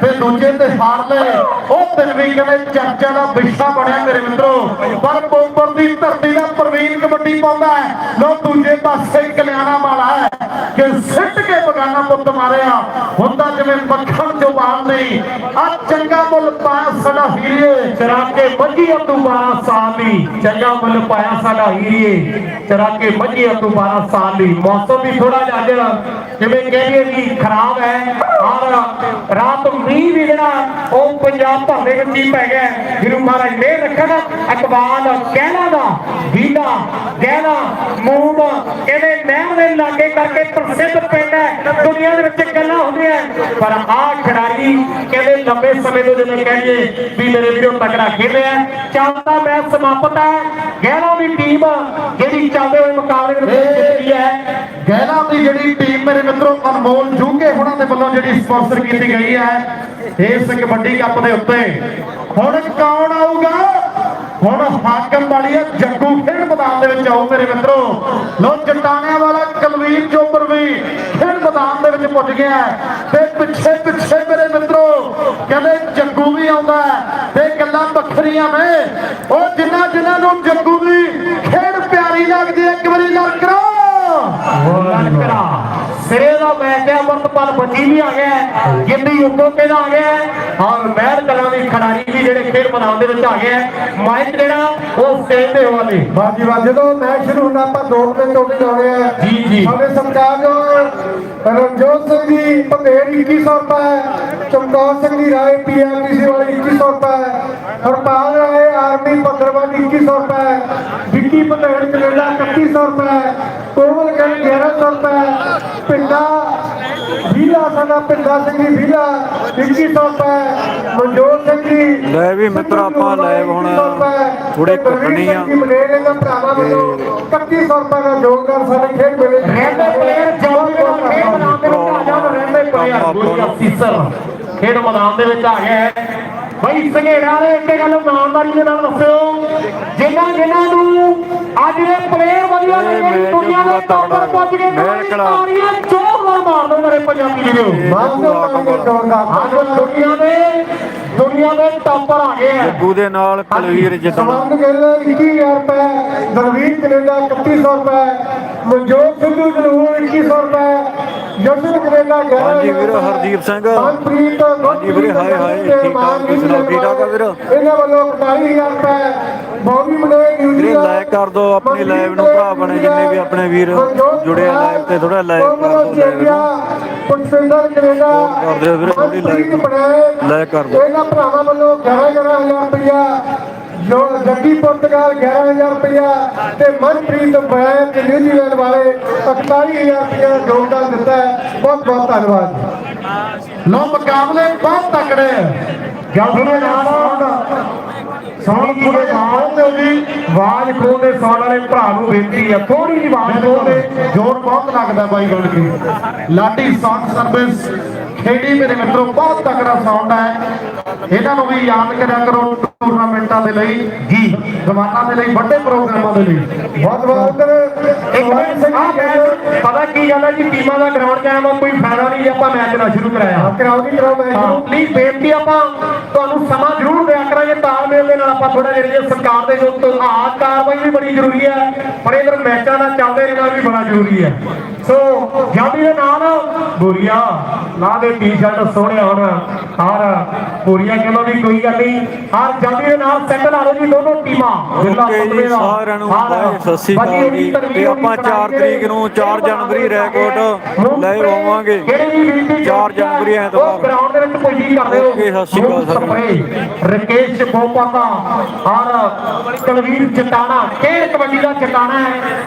ਤੇ ਦੂਜੇ ਤੇ ਹਾਰਲੇ ਉਹ ਦਿਨ ਵੀ ਕਹਿੰਦੇ ਚਰਚਾ ਦਾ ਵਿਸ਼ਾ ਬਣਿਆ ਮੇਰੇ ਮਿੱਤਰੋ। ਪਰ ਬੋਬਰ ਦੀ ਧਰਤੀ ਦਾ ਪ੍ਰਵੀਨ ਕਬੱਡੀ ਪਾਉਂਦਾ ਹੈ। ਲੋ ਦੂਜੇ ਪਾਸੇ ਕਲਿਆਣਾ ਵਾਲਾ ਹੈ ਕਿ ਸਿੱਟ ਕੇ ਬਗਾਨਾ ਪੁੱਤ ਮਾਰਿਆ। ਹੁੰਦਾ ਜਿਵੇਂ ਮੱਖਣ ਜੋ ਬਾਲ ਨਹੀਂ। ਆ ਚੰਗਾ ਮੁੱਲ ਪਾਇਆ ਸਾਡਾ ਹੀਰੇ। ਚਰਾ ਕੇ ਮੱਝੀ ਅਤੂ 12 ਸਾਲ ਦੀ। ਚੰਗਾ ਮੁੱਲ ਪਾਇਆ ਸਾਡਾ ਹੀਰੇ। ਚਰਾ ਕੇ ਮੱਝੀ ਅਤੂ 12 ਸਾਲ ਦੀ। ਮੌਸਮ ਵੀ ਥੋੜਾ ਜਿਹਾ ਅੱਜ ਜਿਵੇਂ ਕਹਿੰਦੇ ਜੀ ਖਰਾਬ ਹੈ। ਔਰ ਰਾਤ ਮੀਂਹ ਵੀ ਜਿਹੜਾ ਉਹ ਪੰਜਾਬ ਵਿੱਚ ਹੀ ਪੈ ਗਿਆ। ਗੁਰੂ ਮਹਾਰਾਜ ਨੇ ਰੱਖਣਾ ਅਕਬਾਲ ਕਹਿਣਾ ਦਾ ਵੀਲਾ ਗਹਿਣਾ ਮੂਮ ਇਹਦੇ ਨਹਿਰ ਦੇ ਲਾਗੇ ਕਰਕੇ ਪ੍ਰਸਿੱਧ ਪਿੰਡ ਹੈ। ਦੁਨੀਆ ਦੇ ਵਿੱਚ ਗੱਲਾਂ ਹੁੰਦੀਆਂ ਪਰ ਆਹ ਖਿਡਾਰੀ ਕਹਿੰਦੇ ਲੰਬੇ ਸਮੇਂ ਤੋਂ ਜਿਵੇਂ ਕਹੀਏ ਵੀ ਮੇਰੇ ਵੀਰੋ ਤਕੜਾ ਖੇਡ ਰਿਹਾ ਹੈ। ਚੱਲਦਾ ਮੈਚ ਸਮਾਪਤ ਹੈ। ਗਹਿਣਾ ਦੀ ਟੀਮ ਜਿਹੜੀ ਚੱਲਦੇ ਹੋਏ ਮੁਕਾਬਲੇ ਵਿੱਚ ਜਿੱਤ ਗਈ ਹੈ। ਗਹਿਣਾ ਦੀ ਜਿਹੜੀ ਟੀਮ ਮੇਰੇ ਮਿੱਤਰੋ ਅਨਮੋਲ ਜੂਕੇ ਹੁਣਾਂ ਦੇ ਵੱਲੋਂ ਜਿਹੜੀ ਸਪਾਂਸਰ ਕੀਤੀ ਗਈ ਹੈ ਇਸ ਕਬੱਡੀ ਕੱਪ ਦੇ ਉੱਤੇ। ਹੁਣ ਕੌਣ ਆਊਗਾ? ਹੁਣ ਹਾਕਮ ਵਾਲੀ ਹੈ ਜੱਗੂ ਖੇਡ ਮੈਦਾਨ ਦੇ ਵਿੱਚ ਆਓ ਮੇਰੇ ਮਿੱਤਰੋ। ਲੋ ਚਟਾਣਿਆਂ ਵਾਲਾ ਕਲਵੀਰ ਚੋਪਰ ਵੀ ਖੇਡ ਮੈਦਾਨ ਦੇ ਵਿੱਚ ਪੁੱਜ ਗਿਆ ਤੇ ਪਿੱਛੇ ਪਿੱਛੇ ਮੇਰੇ ਮਿੱਤਰੋ, ਕਹਿੰਦੇ ਜੱਗੂ ਵੀ ਆਉਂਦਾ ਹੈ ਤੇ ਗੱਲਾਂ ਵੱਖਰੀਆਂ ਨੇ ਉਹ ਜਿਨ੍ਹਾਂ ਜਿਨ੍ਹਾਂ ਨੂੰ ਜੱਗੂ ਦੀ ਖੇਡ ਪਿਆਰੀ ਲੱਗਦੀ ਹੈ ਇੱਕ ਵਾਰੀ ਲੜ ਕਰੋ ਲੜਕਰਾ ਸਿਰੇ ਦਾ ਮੈਚ ਅਮਰਤਪਾਲ ਬੱਜੀ ਵੀ ਆ ਗਿਆ ਹੈ ਗਿੰਦੀ ਉੱਗੋ ਕਿਹਦਾ ਆ ਗਿਆ ਹੈ ਔਰ ਮਹਿਰ ਕਲਾਂ ਦੇ ਖਿਡਾਰੀ ਵੀ ਜਿਹੜੇ ਖੇਡ ਮੈਦਾਨ ਦੇ ਵਿੱਚ ਆ ਗਏ ਮਾਈਕ ਜਿਹੜਾ ਉਹ ਸਟੇਜ ਦੇ ਹਵਾਲੇ ਬਾਜੀ ਬਾਜੀ ਜਦੋਂ ਮੈਚ ਸ਼ੁਰੂ ਹੁੰਦਾ ਆਪਾਂ ਦੋ ਮਿੰਟ ਤੋਂ ਵੀ ਲਾਉਣੇ ਆ ਜੀ, ਜੀ। ਸਾਡੇ ਸਤਿਕਾਰਯੋਗ ਰਣਜੋਤ ਸਿੰਘ ਜੀ ਪੰਧੇਰ 2100 ਰੁਪਏ ਚਮਕੌਰ ਸਿੰਘ ਦੀ ਰਾਏ ਪੀਆਰਟੀਸੀ ਵਾਲੀ 2100 ਰੁਪਏ ਹਰਪਾਲ ਰਾਏ ਆਰਮੀ ਭੱਦਰਵਾਦੀ 2100 ਰੁਪਏ ਵਿੱਕੀ ਪੰਧੇਰ ਕੈਨੇਡਾ 3100 ਰੁਪਏ ਕੋਮਲ ਗੜ 1100 ਰੁਪਏ ਪਿੰਡਾ ਵੀਲਾ ਸਾਡਾ ਪਿੰਡਾ ਸਿੰਘ ਦੀ ਵੀਲਾ 2100 ਰੁਪਏ ਮਨਜੋਤ ਸਿੰਘ ਜੀ। ਲੈ ਵੀ ਮਿੱਤਰ ਆਪਾਂ live ਹੁਣ ਥੋੜੇ ਕੱਟਣੀ ਆ। ਮਨੇਰੇ ਦਾ ਭਰਾਵਾ ਵੱਲੋਂ। 3100 ਰੁਪਏ ਦਾ ਯੋਗਦਾਨ ਸਾਡੇ ਖੇਡ ਮੇਲੇ ਰਹਿੰਦੇ ਪਲੇਅਰ ਜੋਨ ਜਿਹੜਾ ਖੇਡ ਮੈਦਾਨ ਦੇ ਵਿੱਚ ਆ ਜਾਣ ਰਹਿੰਦੇ ਪਲੇਅਰ। ਗੁਰੀਆ ਸੀਸਰ। ਖੇਡ ਮੈਦਾਨ ਦੇ ਵਿੱਚ ਆ ਗਿਆ ਹੈ। ਬਈ ਸੰਘੇੜਾ ਨੇ ਇੱਕ ਗੱਲ ਇਮਾਨਦਾਰੀ ਦੇ ਨਾਲ ਦੱਸਿਓ। ਜਿਨ੍ਹਾਂ ਜਿਨ੍ਹਾਂ ਨੂੰ ਅੱਜ ਦੇ ਪਲੇਅਰ ਵਧੀਆ ਲੱਗੇ ਦੁਨੀਆ ਦੇ ਪੂਰਾ ਟੌਪਰ ਪਹੁੰਚ ਗਏ। ਮਹਿਲ ਕਲਾਂ। ਜ਼ੋਰਦਾਰ ਮਾਰ ਦਿਓ ਮੇਰੇ ਪੰਜਾਬੀ ਵੀਰੋ ਮਾਨਸੋ ਪਾਉਂਗੇ ਜੋਗਦਾਨ ਅੱਜ ਦੁਨੀਆ ਦੇ ਦੁਨੀਆ ਦੇ ਟੌਪਰ ਆ ਗਏ ਹੈ ਜੱਗੂ ਦੇ ਨਾਲ ਕਲਵੀਰ ਜਿੱਤਣਾ ਸਵਰਨ ਗਿੱਲ 21000 ਰੁਪਏ। ਦਰਵੀਰ ਕੈਨੇਡਾ 3100 ਰੁਪਏ। ਮਨਜੋਤ ਸਿੱਧੂ ਜਲੂਰ 2100 ਰੁਪਏ। ਜਸ਼ਨ ਕੈਨੇਡਾ 11000 ਹਾਂਜੀ ਵੀਰ ਹਰਦੀਪ ਸਿੰਘ। ਮਨਪ੍ਰੀਤ ਹਾਂਜੀ ਵੀਰੇ, ਹਾਏ ਹਾਏ, ਠੀਕ ਠਾਕ, ਸੁਣਾਓ, ਠੀਕ ਠਾਕ ਆ ਵੀਰ? ਇਹਨਾਂ ਵੱਲੋਂ 45000 ਰੁਪਏ ਬੌਬੀ ਮਨੇ ਵੀਰੇ ਲਾਇਕ ਕਰ ਦਿਓ ਆਪਣੀ ਲਾਈਵ ਨੂੰ ਭਰਾ ਬਣੇ ਜਿੰਨੇ ਵੀ ਆਪਣੇ ਵੀਰ ਜੁੜੇ ਆ ਲਾਈਵ ਤੇ ਥੋੜਾ ਲਾਈਕ ਕਰ ਦਿਓ ਲਾਈਵ ਨੂੰ। ਪੁੰਸੇਂਦਰ ਕੈਨੇਡਾ ਕਰ ਦਿਓ ਵੀਰੇ, ਬਣੇ। ਲਾਇਕ ਕਰ ਦਿਓ। ਇਹਨਾਂ ਭਰਾਵਾਂ ਵੱਲੋਂ 11000 ਰੁਪਇਆ ਜੋ ਜੱਗੀ ਪੁਰਤਗਾਲ 11000 ਰੁਪਇਆ ਤੇ ਮਨਪ੍ਰੀਤ ਬੈਂ ਤੇ ਨਿਊਜ਼ੀਲੈਂਡ ਵਾਲੇ 41000 ਰੁਪਇਆ ਯੋਗਦਾਨ ਦਿੱਤਾ ਹੈ। ਬਹੁਤ ਬਹੁਤ ਧੰਨਵਾਦ। ਲੋ ਮੁਕਾਬਲੇ ਬਹੁਤ ਤਕੜੇ ਨਾਲ ਸੌਣ ਪੂਰੇ ਨਾਲ ਤੇ ਵੀ ਆਵਾਜ਼ ਖੋਲ ਸੌਣ ਵਾਲੇ ਭਰਾ ਨੂੰ ਬੇਨਤੀ ਹੈ ਥੋੜੀ ਜਿਹੀ ਆਵਾਜ਼ ਖੋਲ ਜੋਰ ਬਹੁਤ ਲੱਗਦਾ ਬਾਈ ਗੋਲ ਕੀ। ਲਾਡੀ ਸਾਊਂਡ ਸਰਵਿਸ ਖੇਡੀ ਮੇਰੇ ਮਿੱਤਰੋ, ਬਹੁਤ ਤਕੜਾ ਸਾਊਂਡ ਹੈ ਇਹਨਾਂ ਨੂੰ ਵੀ ਯਾਦ ਕਰਿਆ ਕਰੋ ਟੂਰਨਾਮੈਂਟਾਂ ਦੇ ਲਈ ਜੀ ਜ਼ਮਾਨਾਂ ਦੇ ਲਈ, ਵੱਡੇ ਪ੍ਰੋਗਰਾਮਾਂ ਦੇ ਲਈ। ਬਹੁਤ ਬਹੁਤ ਇੱਕ ਮਿੰਟ ਆਹ ਮੈਚ ਪਤਾ ਕੀ ਗੱਲ ਹੈ ਜੀ? ਟੀਮਾਂ ਦਾ ਗਰਾਊਂਡ ਜਾਮ ਕੋਈ ਫਾਇਦਾ ਨਹੀਂ ਜੇ ਆਪਾਂ ਮੈਚ ਨਾ ਸ਼ੁਰੂ ਕਰਾਇਆ। ਕਰਾਓ ਦੀ ਕਰਾਓ ਮੈਚ। ਪਲੀਜ਼ ਬੇਨਤੀ ਆਪਾਂ ਤੁਹਾਨੂੰ ਸਮਾਂ ਜ਼ਰੂਰ ਦਿਆ ਕਰਾਂਗੇ ਤਾਲਮੇਲ ਦੇ ਨਾਲ ਆਪਾਂ ਥੋੜਾ ਜਿਹਾ ਜੇ ਸਰਕਾਰ ਦੇ ਜੋ ਆਹ ਕਾਰਵਾਈ ਵੀ ਬੜੀ ਜ਼ਰੂਰੀ ਹੈ ਪਰ ਇਧਰ ਮੈਚਾਂ ਦਾ ਚੱਲਦੇ ਰਹਿਣਾ ਵੀ ਬੜਾ ਜ਼ਰੂਰੀ ਹੈ। ਸੋ ਜਾਂਦੀ ਦੇ ਨਾਲ ਬੋਰੀਆ ਲਾ ਦੇ ਟੀ-ਸ਼ਰਟ ਸੋਹਣੇ ਹੁਣ। ਹਾਰ ਬੋਰੀਆ ਕਹਿੰਦਾ ਵੀ ਕੋਈ ਗੱਲ ਨਹੀਂ। ਹਾਰ ਜਾਂਦੀ ਦੇ ਨਾਲ ਸੈੱਟ ਲਾ ਲਓ ਜੀ ਦੋਨੋਂ ਟੀਮਾਂ ਜ਼ਿਲ੍ਹਾ ਜੀ ਦਾ। ਸਾਰਿਆਂ ਨੂੰ ਹਾਰ। ਸਤਿ ਸ਼੍ਰੀ ਅਕਾਲ ਤੇ ਆਪਾਂ ਉਨੀ 4 ਤਰੀਕ ਨੂੰ 4 ਜਨਵਰੀ ਰੈਕੋਰਡ ਲਾਈਵ ਆਵਾਂਗੇ। ਜਿਹੜੀ ਵੀ ਬੀਬੀ 4 ਜਨਵਰੀ ਐਤਵਾਰ। ਗਰਾਊਂਡ ਦੇ ਵਿੱਚ ਪੁੱਜੀ ਕਰਦੇ ਹੋ। ਸਤਿ ਸ਼੍ਰੀ ਅਕਾਲ ਸਾਰਿਆਂ ਨੂੰ। ਰਕੇਸ਼ ਬੋਪਾਤਾ ਔਰ ਕਲਵੀਰ ਚਟਾਣਾ ਖੇਡ ਕਬੱਡੀ ਦਾ ਚਟਾਣਾ ਹੈ।